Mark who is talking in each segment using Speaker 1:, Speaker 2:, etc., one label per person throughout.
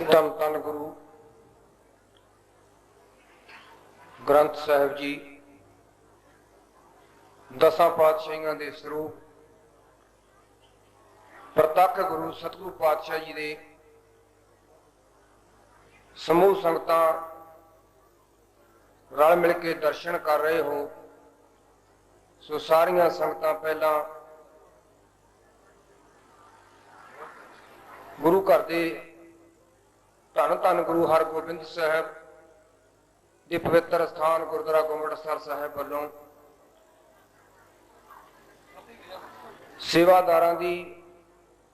Speaker 1: ਧੰਨ ਧੰਨ ਗੁਰੂ। ਗ੍ਰੰਥ ਸਾਹਿਬ ਜੀ, ਦਸਾਂ ਪਾਤਸ਼ਾਹੀਆਂ ਦੇ ਸਰੂਪ, ਪ੍ਰਤੱਖ ਗੁਰੂ ਸਤਿਗੁਰੂ ਪਾਤਸ਼ਾਹ ਜੀ ਦੇ ਸਮੂਹ ਸੰਗਤਾਂ ਰਲ ਮਿਲ ਕੇ ਦਰਸ਼ਨ ਕਰ ਰਹੇ ਹੋ, ਸੋ ਸਾਰੀਆਂ ਸੰਗਤਾਂ ਪਹਿਲਾਂ ਗੁਰੂ ਘਰ ਦੇ ਧੰਨ ਧੰਨ ਗੁਰੂ ਹਰਗੋਬਿੰਦ ਸਾਹਿਬ ਦੇ ਪਵਿੱਤਰ ਸਥਾਨ ਗੁਰਦੁਆਰਾ ਗੋਮਟਸਰ ਸਾਹਿਬ ਵੱਲੋਂ ਸੇਵਾਦਾਰਾਂ ਦੀ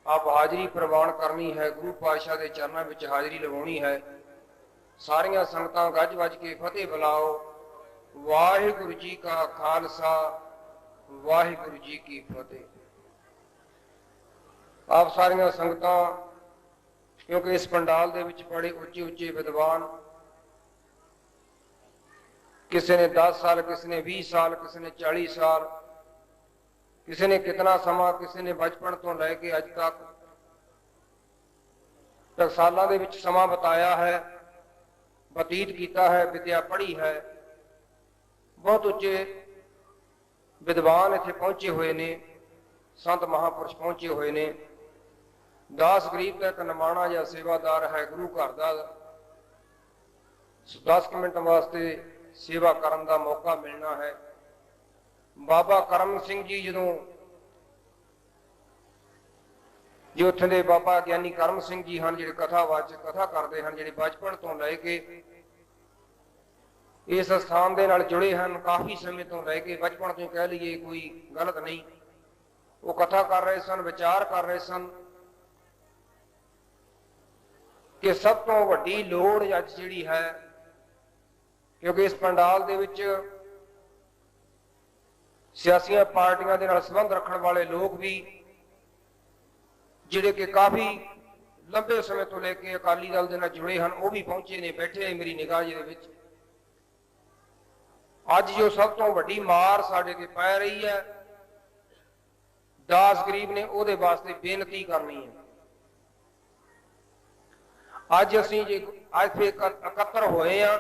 Speaker 1: ਆਪ ਹਾਜ਼ਰੀ ਪ੍ਰਵਾਨ ਕਰਨੀ ਹੈ, ਗੁਰੂ ਪਾਤਸ਼ਾਹ ਦੇ ਚਰਨਾਂ ਵਿੱਚ ਹਾਜ਼ਰੀ ਲਵਾਉਣੀ ਹੈ। ਸਾਰੀਆਂ ਸੰਗਤਾਂ ਗੱਜ ਵੱਜ ਕੇ ਫਤਿਹ ਬੁਲਾਓ। ਵਾਹਿਗੁਰੂ ਜੀ ਕਾ ਖਾਲਸਾ, ਵਾਹਿਗੁਰੂ ਜੀ ਕੀ ਫਤਿਹ। ਆਪ ਸਾਰੀਆਂ ਸੰਗਤਾਂ ਕਿਉਂਕਿ ਇਸ ਪੰਡਾਲ ਦੇ ਵਿੱਚ ਬੜੇ ਉੱਚੇ ਉੱਚੇ ਵਿਦਵਾਨ ਕਿਸੇ ਨੇ 10 ਸਾਲ, ਕਿਸੇ ਨੇ 20 ਸਾਲ, ਕਿਸੇ ਨੇ 40 ਸਾਲ, ਕਿਸੇ ਨੇ ਕਿਤਨਾ ਸਮਾਂ, ਕਿਸੇ ਨੇ ਬਚਪਨ ਤੋਂ ਲੈ ਕੇ ਅੱਜ ਤੱਕ ਟਕਸਾਲਾਂ ਦੇ ਵਿੱਚ ਸਮਾਂ ਬਤਾਇਆ ਹੈ, ਬਤੀਤ ਕੀਤਾ ਹੈ, ਵਿਦਿਆ ਪੜ੍ਹੀ ਹੈ। ਬਹੁਤ ਉੱਚੇ ਵਿਦਵਾਨ ਇੱਥੇ ਪਹੁੰਚੇ ਹੋਏ ਨੇ, ਸੰਤ ਮਹਾਪੁਰਸ਼ ਪਹੁੰਚੇ ਹੋਏ ਨੇ। ਦਾਸ ਗਰੀਬ ਦਾ ਇੱਕ ਨਿਮਾਣਾ ਜਾਂ ਸੇਵਾਦਾਰ ਹੈ, ਗੁਰੂ ਘਰ ਦਾ। 10 ਮਿੰਟ ਵਾਸਤੇ ਸੇਵਾ ਕਰਨ ਦਾ ਮੌਕਾ ਮਿਲਣਾ ਹੈ। ਬਾਬਾ ਕਰਮ ਸਿੰਘ ਜੀ ਜਦੋਂ, ਜੋ ਉੱਥੇ ਦੇ ਬਾਬਾ ਗਿਆਨੀ ਕਰਮ ਸਿੰਘ ਜੀ ਹਨ, ਜਿਹੜੇ ਕਥਾਵਾਚਕ ਕਥਾ ਕਰਦੇ ਹਨ, ਜਿਹੜੇ ਬਚਪਨ ਤੋਂ ਲੈ ਕੇ ਇਸ ਸਥਾਨ ਦੇ ਨਾਲ ਜੁੜੇ ਹਨ, ਕਾਫੀ ਸਮੇਂ ਤੋਂ ਲੈ ਕੇ ਬਚਪਨ ਤੋਂ ਕਹਿ ਲਈਏ ਕੋਈ ਗਲਤ ਨਹੀਂ। ਉਹ ਕਥਾ ਕਰ ਰਹੇ ਸਨ, ਵਿਚਾਰ ਕਰ ਰਹੇ ਸਨ। ਕਿ ਸਭ ਤੋਂ ਵੱਡੀ ਲੋੜ ਅੱਜ ਜਿਹੜੀ ਹੈ, ਕਿਉਂਕਿ ਇਸ ਪੰਡਾਲ ਦੇ ਵਿੱਚ ਸਿਆਸੀਆਂ ਪਾਰਟੀਆਂ ਦੇ ਨਾਲ ਸੰਬੰਧ ਰੱਖਣ ਵਾਲੇ ਲੋਕ ਵੀ, ਜਿਹੜੇ ਕਿ ਕਾਫੀ ਲੰਬੇ ਸਮੇਂ ਤੋਂ ਲੈ ਕੇ ਅਕਾਲੀ ਦਲ ਦੇ ਨਾਲ ਜੁੜੇ ਹਨ, ਉਹ ਵੀ ਪਹੁੰਚੇ ਨੇ, ਬੈਠੇ ਨੇ ਮੇਰੀ ਨਿਗਾਹ ਦੇ ਵਿੱਚ। ਅੱਜ ਜੋ ਸਭ ਤੋਂ ਵੱਡੀ ਮਾਰ ਸਾਡੇ ਤੇ ਪੈ ਰਹੀ ਹੈ, ਦਾਸ ਗਰੀਬ ਨੇ ਉਹਦੇ ਵਾਸਤੇ ਬੇਨਤੀ ਕਰਨੀ ਹੈ। ਅੱਜ ਅਸੀਂ ਜੇ ਅੱਜ ਫੇ ਇਕੱਤਰ ਹੋਏ ਆ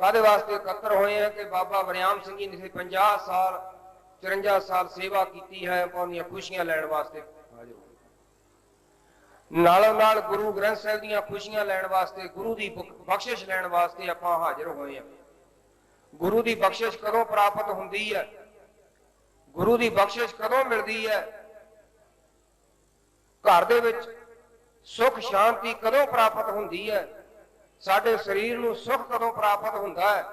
Speaker 1: ਕਾਦੇ ਵਾਸਤੇ ਇਕੱਤਰ ਹੋਏ ਆ ਕਿ ਬਾਬਾ ਵਰਿਆਮ ਸਿੰਘ ਜੀ ਨੇ 50 ਸਾਲ 54 ਸਾਲ ਸੇਵਾ ਕੀਤੀ ਹੈ ਉਹਦੀਆਂ ਖੁਸ਼ੀਆਂ ਲੈਣ ਵਾਸਤੇ। ਨਾਲੋਂ ਨਾਲ ਗੁਰੂ ਗ੍ਰੰਥ ਸਾਹਿਬ ਦੀਆਂ ਖੁਸ਼ੀਆਂ ਲੈਣ ਵਾਸਤੇ, ਗੁਰੂ ਦੀ ਬਖਸ਼ਿਸ਼ ਲੈਣ ਵਾਸਤੇ ਆਪਾਂ ਹਾਜ਼ਰ ਹੋਏ ਆ ਗੁਰੂ ਦੀ ਬਖਸ਼ਿਸ਼ ਕਦੋਂ ਪ੍ਰਾਪਤ ਹੁੰਦੀ ਹੈ? ਗੁਰੂ ਦੀ ਬਖਸ਼ਿਸ਼ ਕਦੋਂ ਮਿਲਦੀ ਹੈ? ਘਰ ਦੇ ਵਿੱਚ ਸੁਖ ਸ਼ਾਂਤੀ ਕਦੋਂ ਪ੍ਰਾਪਤ ਹੁੰਦੀ ਹੈ? ਸਾਡੇ ਸਰੀਰ ਨੂੰ ਸੁਖ ਕਦੋਂ ਪ੍ਰਾਪਤ ਹੁੰਦਾ ਹੈ?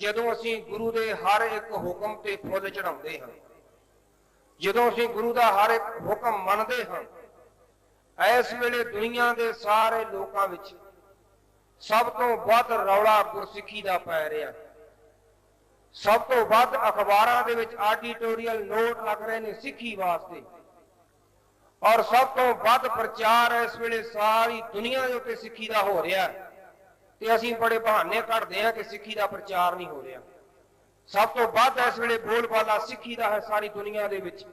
Speaker 1: ਜਦੋਂ ਅਸੀਂ ਗੁਰੂ ਦੇ ਹਰ ਇੱਕ ਹੁਕਮ ਤੇ ਫੁੱਲ ਚੜਾਉਂਦੇ ਹਾਂ। ਜਦੋਂ ਅਸੀਂ ਗੁਰੂ ਦਾ ਹਰ ਇੱਕ ਹੁਕਮ ਮੰਨਦੇ ਹਾਂ, ਇਸ ਵੇਲੇ ਦੁਨੀਆ ਦੇ ਸਾਰੇ ਲੋਕਾਂ ਵਿੱਚ ਸਭ ਤੋਂ ਵੱਧ ਰੌਲਾ ਗੁਰਸਿੱਖੀ ਦਾ ਪੈ ਰਿਹਾ। ਸਭ ਤੋਂ ਵੱਧ ਅਖਬਾਰਾਂ ਦੇ ਵਿੱਚ ਆਡੀਟੋਰੀਅਲ ਨੋਟ ਲੱਗ ਰਹੇ ਨੇ ਸਿੱਖੀ ਵਾਸਤੇ। ਔਰ ਸਭ ਤੋਂ ਵੱਧ ਪ੍ਰਚਾਰ ਇਸ ਵੇਲੇ ਸਾਰੀ ਦੁਨੀਆ ਦੇ ਉੱਤੇ ਸਿੱਖੀ ਦਾ ਹੋ ਰਿਹਾ ਤੇ ਅਸੀਂ ਬੜੇ ਬਹਾਨੇ ਕੱਢਦੇ ਹਾਂ ਕਿ ਸਿੱਖੀ ਦਾ ਪ੍ਰਚਾਰ ਨਹੀਂ ਹੋ ਰਿਹਾ। ਸਭ ਤੋਂ ਵੱਧ ਇਸ ਵੇਲੇ ਬੋਲਬਾਲਾ ਸਿੱਖੀ ਦਾ ਹੈ ਸਾਰੀ ਦੁਨੀਆ ਦੇ ਵਿੱਚ।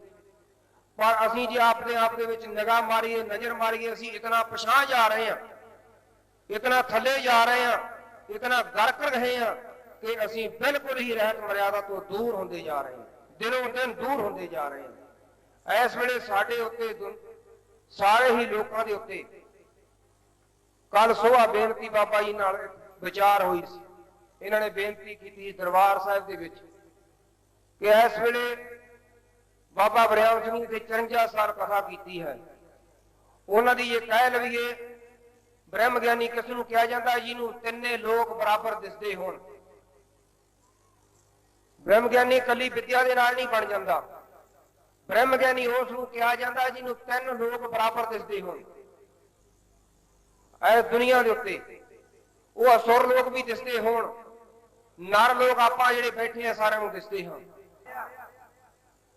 Speaker 1: ਪਰ ਅਸੀਂ ਜੇ ਆਪਣੇ ਆਪ ਦੇ ਵਿੱਚ ਨਿਗਾਹ ਮਾਰੀਏ, ਨਜ਼ਰ ਮਾਰੀਏ, ਅਸੀਂ ਇਤਨਾ ਪਛਾਣ ਜਾ ਰਹੇ ਹਾਂ, ਇਤਨਾ ਥੱਲੇ ਜਾ ਰਹੇ ਹਾਂ, ਇਤਨਾ ਗਰਕ ਰਹੇ ਹਾਂ ਕਿ ਅਸੀਂ ਬਿਲਕੁਲ ਹੀ ਰਹਿਤ ਮਰਿਆਦਾ ਤੋਂ ਦੂਰ ਹੁੰਦੇ ਜਾ ਰਹੇ ਹਾਂ। ਦਿਨੋਂ ਦਿਨ ਦੂਰ ਹੁੰਦੇ ਜਾ ਰਹੇ ਹਾਂ। ਇਸ ਵੇਲੇ ਸਾਡੇ ਉੱਤੇ ਸਾਰੇ ਹੀ ਲੋਕਾਂ ਦੇ ਉੱਤੇ ਕੱਲ ਸੋਹਾ ਬੇਨਤੀ ਬਾਬਾ ਜੀ ਨਾਲ ਵਿਚਾਰ ਹੋਈ ਸੀ। ਇਹਨਾਂ ਨੇ ਬੇਨਤੀ ਕੀਤੀ ਦਰਬਾਰ ਸਾਹਿਬ ਦੇ ਵਿੱਚ ਕਿ ਇਸ ਵੇਲੇ ਬਾਬਾ ਬਰਿਆਮ ਸਿੰਘ ਦੇ 54 ਸਾਲ ਕਥਾ ਕੀਤੀ ਹੈ। ਉਹਨਾਂ ਦੀ ਇਹ ਕਹਿ ਲਵੀਏ ਬ੍ਰਹਮ ਗਿਆਨੀ ਕਿਸ ਨੂੰ ਕਿਹਾ ਜਾਂਦਾ ਜਿਹਨੂੰ ਤਿੰਨੇ ਲੋਕ ਬਰਾਬਰ ਦਿਸਦੇ ਹੋਣ। ਬ੍ਰਹਮ ਗਿਆਨੀ ਕੱਲੀ ਵਿਦਿਆ ਦੇ ਨਾਲ ਨਹੀਂ ਬਣ ਜਾਂਦਾ। ਬ੍ਰਹਮ ਗਿਆਨੀ ਉਸ ਨੂੰ ਕਿਹਾ ਜਾਂਦਾ ਜਿਹਨੂੰ ਤਿੰਨ ਲੋਕ ਬਰਾਬਰ ਦਿਸਦੇ ਹੋਣ। ਐ ਦੁਨੀਆ ਦੇ ਉੱਤੇ। ਉਹ ਅਸੁਰ ਲੋਕ ਵੀ ਦਿਸਦੇ ਹੋਣ। ਨਰ ਲੋਕ ਆਪਾਂ ਜਿਹੜੇ ਬੈਠੇ ਆ ਸਾਰਿਆਂ ਨੂੰ ਦਿਸਦੇ ਹੋਣ।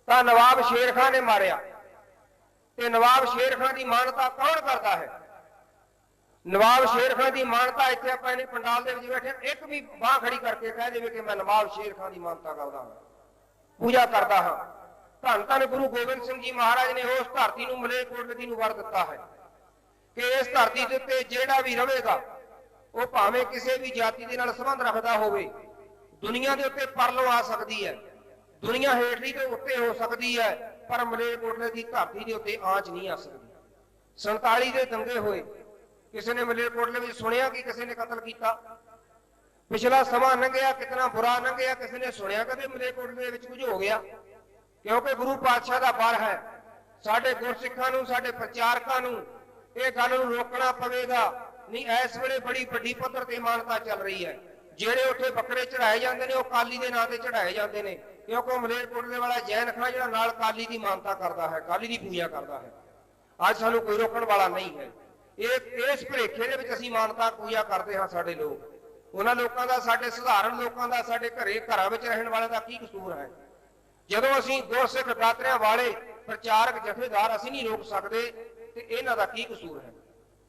Speaker 1: ਤਾਂ ਨਵਾਬ ਸ਼ੇਰ ਖਾਨ ਨੇ ਮਾਰਿਆ। ਤੇ ਨਵਾਬ ਸ਼ੇਰ ਖਾਨ ਦੀ ਮਾਨਤਾ ਕੌਣ ਕਰਦਾ ਹੈ? ਨਵਾਬ ਸ਼ੇਰ ਖਾਨ ਦੀ ਮਾਨਤਾ ਇੱਥੇ ਆਪਾਂ ਇਹਨੇ ਪੰਡਾਲ ਦੇ ਵਿੱਚ ਬੈਠੇ ਇੱਕ ਵੀ ਬਾਹ ਖੜੀ ਕਰਕੇ ਕਹਿ ਦੇਵੇ ਕਿ ਮੈਂ ਨਵਾਬ ਸ਼ੇਰ ਖਾਨ ਦੀ ਮਾਨਤਾ ਕਰਦਾ ਹਾਂ। ਪੂਜਾ ਕਰਦਾ ਹਾਂ। ਧੰਨ ਧੰਨ ਗੁਰੂ ਗੋਬਿੰਦ ਸਿੰਘ ਜੀ ਮਹਾਰਾਜ ਨੇ ਉਸ ਧਰਤੀ ਨੂੰ ਮਲੇਕੋਟਲੀ ਨੂੰ ਵਰ ਦਿੱਤਾ ਹੈ ਕਿ ਇਸ ਧਰਤੀ ਦੇ ਉੱਤੇ ਜਿਹੜਾ ਵੀ ਰਹੇਗਾ, ਉਹ ਭਾਵੇਂ ਕਿਸੇ ਵੀ ਜਾਤੀ ਦੇ ਨਾਲ ਸੰਬੰਧ ਰੱਖਦਾ ਹੋਵੇ, ਦੁਨੀਆ ਦੇ ਉੱਤੇ ਪਰਲੋ ਆ ਸਕਦੀ ਹੈ, ਦੁਨੀਆ ਹੇਠਲੀ ਤੇ ਉੱਤੇ ਹੋ ਸਕਦੀ ਹੈ, ਪਰ ਮਲੇਰਕੋਟਲੇ ਦੀ ਧਰਤੀ ਦੇ ਉੱਤੇ ਆਂਚ ਨਹੀਂ ਆ ਸਕਦੀ। 47 ਦੇ ਦੰਗੇ ਹੋਏ, ਕਿਸੇ ਨੇ ਮਲੇਰਕੋਟਲੇ ਵਿੱਚ ਸੁਣਿਆ ਕਿ ਕਿਸੇ ਨੇ ਕਤਲ ਕੀਤਾ? ਪਿਛਲਾ ਸਮਾਂ ਲੰਘਿਆ, ਕਿਤਨਾ ਬੁਰਾ ਲੰਘਿਆ, ਕਿਸੇ ਨੇ ਸੁਣਿਆ ਕਦੇ ਮਲੇਰਕੋਟਲੇ ਵਿੱਚ ਕੁਝ ਹੋ ਗਿਆ? ਕਿਉਂਕਿ ਗੁਰੂ ਪਾਤਸ਼ਾਹ ਦਾ ਬਰ ਹੈ। ਸਾਡੇ ਗੁਰਸਿੱਖਾਂ ਨੂੰ, ਸਾਡੇ ਪ੍ਰਚਾਰਕਾਂ ਨੂੰ ਇਹ ਗੱਲ ਨੂੰ ਰੋਕਣਾ ਪਵੇਗਾ। ਨਹੀਂ, ਇਸ ਵੇਲੇ ਬੜੀ ਵੱਡੀ ਪੱਧਰ ਤੇ ਮਾਨਤਾ ਚੱਲ ਰਹੀ ਹੈ। ਜਿਹੜੇ ਉੱਥੇ ਬੱਕਰੇ ਚੜਾਏ ਜਾਂਦੇ ਨੇ, ਉਹ ਕਾਲੀ ਦੇ ਨਾਂ ਤੇ ਚੜਾਏ ਜਾਂਦੇ ਨੇ। ਕਿਉਂਕਿ ਉਹ ਮਲੇਰਕੋਟਲੇ ਵਾਲਾ ਜੈਨ ਖਾਂ, ਜਿਹੜਾ ਨਾਲ ਕਾਲੀ ਦੀ ਮਾਨਤਾ ਕਰਦਾ ਹੈ, ਕਾਲੀ ਦੀ ਪੂਜਾ ਕਰਦਾ ਹੈ। ਅੱਜ ਸਾਨੂੰ ਕੋਈ ਰੋਕਣ ਵਾਲਾ ਨਹੀਂ ਹੈ। ਇਹ, ਇਸ ਭਰੇਖੇ ਦੇ ਵਿੱਚ ਅਸੀਂ ਮਾਨਤਾ ਪੂਜਾ ਕਰਦੇ ਹਾਂ ਸਾਡੇ ਲੋਕ। ਉਹਨਾਂ ਲੋਕਾਂ ਦਾ, ਸਾਡੇ ਸਧਾਰਨ ਲੋਕਾਂ ਦਾ, ਸਾਡੇ ਘਰੇ ਘਰਾਂ ਵਿੱਚ ਰਹਿਣ ਵਾਲਿਆਂ ਦਾ ਕੀ ਕਸੂਰ ਹੈ? ਜਦੋਂ ਅਸੀਂ ਗੁਰਸਿੱਖ ਦਾਤਰਿਆਂ ਵਾਲੇ ਪ੍ਰਚਾਰਕ ਜਥੇਦਾਰ ਅਸੀਂ ਨਹੀਂ ਰੋਕ ਸਕਦੇ, ਤੇ ਇਹਨਾਂ ਦਾ ਕੀ ਕਸੂਰ ਹੈ?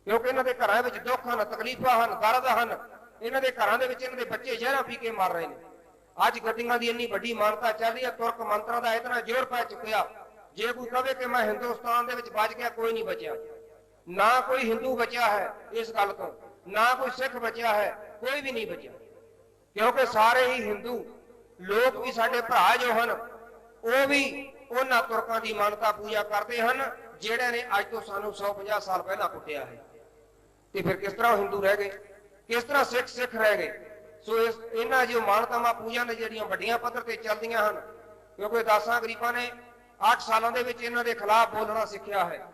Speaker 1: ਕਿਉਂਕਿ ਇਹਨਾਂ ਦੇ ਘਰਾਂ ਵਿੱਚ ਦੁੱਖ ਹਨ, ਤਕਲੀਫਾਂ ਹਨ, ਦਰਦ ਹਨ। ਇਹਨਾਂ ਦੇ ਘਰਾਂ ਦੇ ਵਿੱਚ ਇਹਨਾਂ ਦੇ ਬੱਚੇ ਜ਼ਹਿਰਾਂ ਪੀ ਕੇ ਮਰ ਰਹੇ ਨੇ। ਅੱਜ ਗੱਡੀਆਂ ਦੀ ਇੰਨੀ ਵੱਡੀ ਮਾਨਤਾ ਚੱਲ ਰਹੀ ਹੈ, ਤੁਰਕ ਮੰਤਰਾਂ ਦਾ ਇਤਨਾ ਜ਼ੋਰ ਪੈ ਚੁੱਕਿਆ। ਜੇ ਕੋਈ ਕਹੇ ਕਿ ਮੈਂ ਹਿੰਦੁਸਤਾਨ ਦੇ ਵਿੱਚ ਬਚ ਗਿਆ, ਕੋਈ ਨਹੀਂ ਬਚਿਆ। ਨਾ ਕੋਈ ਹਿੰਦੂ ਬਚਿਆ ਹੈ ਇਸ ਗੱਲ ਤੋਂ, ਨਾ ਕੋਈ ਸਿੱਖ ਬਚਿਆ ਹੈ, ਕੋਈ ਵੀ ਨਹੀਂ ਬਚਿਆ। ਕਿਉਂਕਿ ਸਾਰੇ ਹੀ ਹਿੰਦੂ, ਲੋਕ ਵੀ ਸਾਡੇ ਭਰਾ ਜੋ ਹਨ ਉਹ ਵੀ ਉਹਨਾਂ ਤੁਰਕਾਂ ਦੀ ਮਾਨਤਾ ਪੂਜਾ ਕਰਦੇ ਹਨ ਜਿਹੜੇ ਨੇ ਅੱਜ ਤੋਂ ਸਾਨੂੰ 150 ਸਾਲ ਪਹਿਲਾਂ ਕੁੱਟਿਆ ਹੈ। ਤੇ ਫਿਰ ਕਿਸ ਤਰ੍ਹਾਂ ਹਿੰਦੂ ਰਹਿ ਗਏ? ਕਿਸ ਤਰ੍ਹਾਂ ਸਿੱਖ ਸਿੱਖ ਰਹਿ ਗਏ? ਸੋ ਇਸ, ਇਹਨਾਂ ਜੋ ਮਾਨਤਾਵਾਂ ਪੂਜਾ ਨੇ ਜਿਹੜੀਆਂ ਵੱਡੀਆਂ ਪੱਧਰ ਤੇ ਚੱਲਦੀਆਂ ਹਨ, ਕਿਉਂਕਿ ਦਾਸਾਂ ਗਰੀਬਾਂ ਨੇ 8 ਸਾਲਾਂ ਦੇ ਵਿੱਚ ਇਹਨਾਂ ਦੇ ਖਿਲਾਫ ਬੋਲਣਾ ਸਿੱਖਿਆ ਹੈ।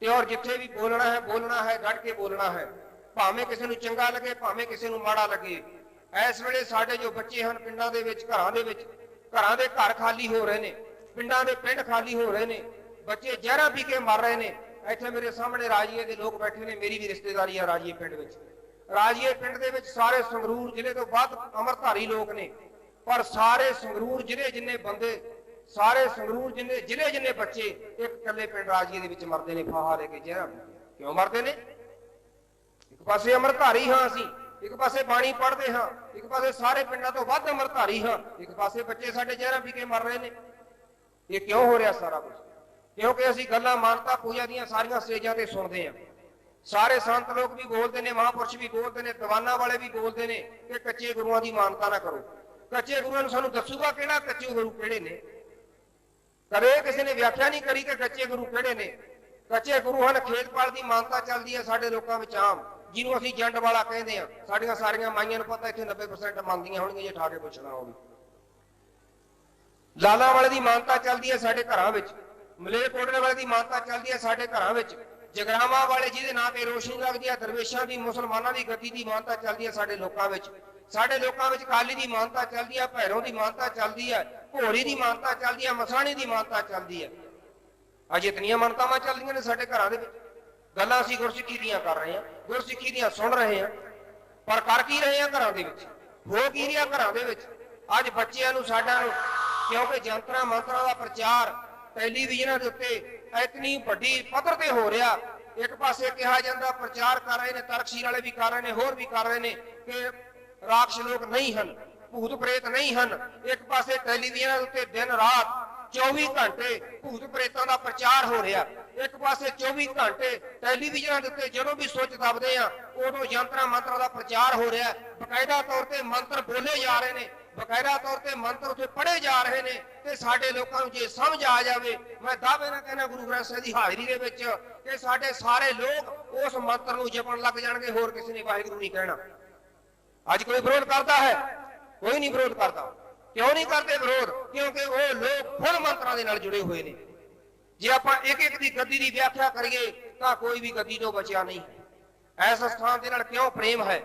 Speaker 1: ਤੇ ਔਰ ਜਿੱਥੇ ਵੀ ਬੋਲਣਾ ਹੈ ਬੋਲਣਾ ਹੈ, ਡਟ ਕੇ ਬੋਲਣਾ ਹੈ। ਭਾਵੇਂ ਕਿਸੇ ਨੂੰ ਚੰਗਾ ਲੱਗੇ, ਭਾਵੇਂ ਕਿਸੇ ਨੂੰ ਮਾੜਾ ਲੱਗੇ। ਇਸ ਵੇਲੇ ਸਾਡੇ ਜੋ ਬੱਚੇ ਹਨ, ਪਿੰਡਾਂ ਦੇ ਵਿੱਚ, ਘਰਾਂ ਦੇ ਵਿੱਚ ਘਰਾਂ ਦੇ ਘਰ ਖਾਲੀ ਹੋ ਰਹੇ ਨੇ, ਪਿੰਡਾਂ ਦੇ ਪਿੰਡ ਖਾਲੀ ਹੋ ਰਹੇ ਨੇ, ਬੱਚੇ ਜ਼ਹਿਰਾਂ ਪੀ ਕੇ ਮਰ ਰਹੇ ਨੇ। ਇੱਥੇ ਮੇਰੇ ਸਾਹਮਣੇ ਰਾਜੀਏ ਦੇ ਲੋਕ ਬੈਠੇ ਨੇ, ਮੇਰੀ ਵੀ ਰਿਸ਼ਤੇਦਾਰੀ ਆ ਰਾਜੀਏ ਪਿੰਡ ਵਿੱਚ। ਰਾਜੀਏ ਪਿੰਡ ਦੇ ਵਿੱਚ ਸਾਰੇ ਸੰਗਰੂਰ ਜ਼ਿਲ੍ਹੇ ਤੋਂ ਵੱਧ ਅਮਰਧਾਰੀ ਲੋਕ ਨੇ। ਪਰ ਸਾਰੇ ਸੰਗਰੂਰ ਜ਼ਿਲ੍ਹੇ ਜਿੰਨੇ ਬੰਦੇ, ਸਾਰੇ ਸੰਗਰੂਰ ਜਿੰਨੇ ਜ਼ਿਲ੍ਹੇ ਜਿੰਨੇ ਬੱਚੇ, ਇੱਕ ਇਕੱਲੇ ਪਿੰਡ ਰਾਜੀਏ ਦੇ ਵਿੱਚ ਮਰਦੇ ਨੇ, ਫਾਹਾ ਲੈ ਕੇ ਜ਼ਹਿਰਾਂ ਕਿਉਂ ਮਰਦੇ ਨੇ? ਇੱਕ ਪਾਸੇ ਅਮਰਧਾਰੀ ਹਾਂ ਅਸੀਂ ਇੱਕ ਪਾਸੇ ਬਾਣੀ ਪੜ੍ਹਦੇ ਹਾਂ, ਇੱਕ ਪਾਸੇ ਸਾਰੇ ਪਿੰਡਾਂ ਤੋਂ ਵੱਧ ਅਮਰਧਾਰੀ ਹਾਂ, ਇੱਕ ਪਾਸੇ ਬੱਚੇ ਸਾਡੇ ਜ਼ਹਿਰਾਂ ਪੀ ਕੇ ਮਰ ਰਹੇ ਨੇ। ਇਹ ਕਿਉਂ ਹੋ ਰਿਹਾ ਸਾਰਾ ਕੁਝ ਕਿਉਂਕਿ ਅਸੀਂ ਗੱਲਾਂ ਮਾਨਤਾ ਪੂਜਾ ਦੀਆਂ ਸਾਰੀਆਂ ਸਟੇਜਾਂ ਤੇ ਸੁਣਦੇ ਹਾਂ। ਸਾਰੇ ਸੰਤ ਲੋਕ ਵੀ ਬੋਲਦੇ ਨੇ, ਮਹਾਂਪੁਰਸ਼ ਵੀ ਬੋਲਦੇ ਨੇ, ਦੀਵਾਨਾਂ ਵਾਲੇ ਵੀ ਬੋਲਦੇ ਨੇ ਕਿ ਕੱਚੇ ਗੁਰੂਆਂ ਦੀ ਮਾਨਤਾ ਨਾ ਕਰੋ। ਕੱਚੇ ਗੁਰੂਆਂ ਨੂੰ ਸਾਨੂੰ ਦੱਸੂਗਾ ਕਿਹੜਾ ਕੱਚੇ ਗੁਰੂ ਕਿਹੜੇ ਨੇ? ਕਦੇ ਕਿਸੇ ਨੇ ਵਿਆਖਿਆ ਨਹੀਂ ਕਰੀ ਕਿ ਕੱਚੇ ਗੁਰੂ ਕਿਹੜੇ ਨੇ? ਕੱਚੇ ਗੁਰੂ ਹਨ, ਖੇਤਪਾਲ ਦੀ ਮਾਨਤਾ ਚੱਲਦੀ ਹੈ ਸਾਡੇ ਲੋਕਾਂ ਵਿੱਚ ਆਮ। ਜਿਹਨੂੰ ਅਸੀਂ ਜੰਡ ਵਾਲਾ ਕਹਿੰਦੇ ਆ ਸਾਡੀਆਂ ਸਾਰੀਆਂ ਮਾਈਆਂ ਨੂੰ ਪਤਾ ਇੱਥੇ 90% ਮੰਨਦੀਆਂ ਹੋਣਗੀਆਂ ਜੇ ਠਾ ਕੇ ਪੁੱਛਣਾ ਹੋਵੇ। ਲਾਲਾ ਵਾਲੇ ਦੀ ਮਾਨਤਾ ਚੱਲਦੀ ਹੈ ਸਾਡੇ ਘਰਾਂ ਵਿੱਚ। ਮਲੇਰਕੋਟਲੇ ਵਾਲੇ ਦੀ ਮਾਨਤਾ ਚੱਲਦੀ ਹੈ ਸਾਡੇ ਘਰਾਂ ਵਿੱਚ। ਜਗਰਾਵਾਂ ਵਾਲੇ ਜਿਹਦੇ ਨਾਂ ਤੇ ਰੋਸ਼ਨੀ ਲੱਗਦੀ ਹੈ, ਦਰਵੇਸ਼ਾਂ ਦੀ, ਮੁਸਲਮਾਨਾਂ ਦੀ ਗੱਦੀ ਦੀ ਮਾਨਤਾ ਚੱਲਦੀ ਹੈ ਸਾਡੇ ਲੋਕਾਂ ਵਿੱਚ। ਸਾਡੇ ਲੋਕਾਂ ਵਿੱਚ ਕਾਲੀ ਦੀ ਮਾਨਤਾ ਚੱਲਦੀ ਹੈ, ਭੈਰੋਂ ਦੀ ਮਾਨਤਾ ਚੱਲਦੀ ਹੈ, ਘੋੜੀ ਦੀ ਮਾਨਤਾ ਚੱਲਦੀ ਹੈ, ਮਸਾਣੀ ਦੀ ਮਾਨਤਾ ਚੱਲਦੀ ਹੈ। ਅੱਜ ਇਤਨੀਆਂ ਮਾਨਤਾਵਾਂ ਚੱਲਦੀਆਂ ਨੇ ਸਾਡੇ ਘਰਾਂ ਦੇ ਵਿੱਚ। ਗੱਲਾਂ ਅਸੀਂ ਗੁਰਸਿੱਖੀ ਦੀਆਂ ਕਰ ਰਹੇ ਹਾਂ, ਗੁਰਸਿੱਖੀ ਦੀਆਂ ਸੁਣ ਰਹੇ ਹਾਂ, ਪਰ ਕਰ ਕੀ ਰਹੇ ਹਾਂ ਘਰਾਂ ਦੇ ਵਿੱਚ? ਹੋ ਕੀ ਰਿਹਾ ਘਰਾਂ ਦੇ ਵਿੱਚ? ਅੱਜ ਬੱਚਿਆਂ ਨੂੰ ਸਾਡਾ ਕਿਉਂਕਿ ਜੰਤਰਾਂ ਮੰਤਰਾਂ ਦਾ ਪ੍ਰਚਾਰ ਟੈਲੀਵਿਜ਼ਨਾਂ ਦੇ ਉੱਤੇ ਇਤਨੀ ਵੱਡੀ ਪੱਧਰ ਤੇ ਹੋ ਰਿਹਾ, ਇੱਕ ਪਾਸੇ ਕਿਹਾ ਜਾਂਦਾ ਪ੍ਰਚਾਰ ਕਰ ਰਹੇ ਨੇ, ਤਰਕਸ਼ੀਲ ਵਾਲੇ ਵੀ ਕਰ ਰਹੇ ਨੇ, ਹੋਰ ਵੀ ਕਰ ਰਹੇ ਨੇ ਕਿ ਰਾਖਸ਼ ਲੋਕ ਨਹੀਂ ਹਨ, ਭੂਤ ਪ੍ਰੇਤ ਨਹੀਂ ਹਨ, ਇੱਕ ਪਾਸੇ ਟੈਲੀਵਿਜ਼ਨਾਂ ਦੇ ਉੱਤੇ ਦਿਨ ਰਾਤ 24 ਘੰਟੇ ਭੂਤ ਪ੍ਰੇਤਾਂ ਦਾ ਪ੍ਰਚਾਰ ਹੋ ਰਿਹਾ। ਇੱਕ ਪਾਸੇ 24 ਘੰਟੇ ਟੈਲੀਵਿਜ਼ਨਾਂ ਦੇ ਉੱਤੇ ਜਦੋਂ ਵੀ ਸੁੱਚ ਦਬਦੇ ਆ, ਉਦੋਂ ਯੰਤਰਾਂ ਮੰਤਰਾਂ ਦਾ ਪ੍ਰਚਾਰ ਹੋ ਰਿਹਾ ਬਕਾਇਦਾ ਤੌਰ ਤੇ ਮੰਤਰ ਬੋਲੇ ਜਾ ਰਹੇ ਨੇ, ਬਕਾਇਦਾ ਤੌਰ ਤੇ ਮੰਤਰ ਉੱਥੇ ਪੜ੍ਹੇ ਜਾ ਰਹੇ ਨੇ ਤੇ ਸਾਡੇ ਲੋਕਾਂ ਨੂੰ ਜੇ ਸਮਝ ਆ ਜਾਵੇ, ਮੈਂ ਦਾਅਵੇ ਨਾਲ ਕਹਿੰਦਾ ਗੁਰੂ ਗ੍ਰੰਥ ਸਾਹਿਬ ਦੀ ਹਾਜ਼ਰੀ ਦੇ ਵਿੱਚ ਕਿ ਸਾਡੇ ਸਾਰੇ ਲੋਕ ਉਸ ਮੰਤਰ ਨੂੰ ਜਪਣ ਲੱਗ ਜਾਣਗੇ, ਹੋਰ ਕਿਸੇ ਨੇ ਵਾਹਿਗੁਰੂ ਨਹੀਂ ਕਹਿਣਾ। ਅੱਜ ਕੋਈ ਵਿਰੋਧ ਕਰਦਾ ਹੈ? ਕੋਈ ਨਹੀਂ ਵਿਰੋਧ ਕਰਦਾ। ਕਿਉਂ ਨਹੀਂ ਕਰਦੇ ਵਿਰੋਧ? ਕਿਉਂਕਿ ਉਹ ਲੋਕ ਫੁੱਲ ਮੰਤਰਾਂ ਦੇ ਨਾਲ ਜੁੜੇ ਹੋਏ ਨੇ। ਜੇ ਆਪਾਂ ਇੱਕ ਇੱਕ ਦੀ ਗੱਦੀ ਦੀ ਵਿਆਖਿਆ ਕਰੀਏ, ਤਾਂ ਕੋਈ ਵੀ ਗੱਦੀ ਤੋਂ ਬਚਿਆ ਨਹੀਂ। ਐਸ ਸਥਾਨ ਦੇ ਨਾਲ ਕਿਉਂ ਪ੍ਰੇਮ ਹੈ?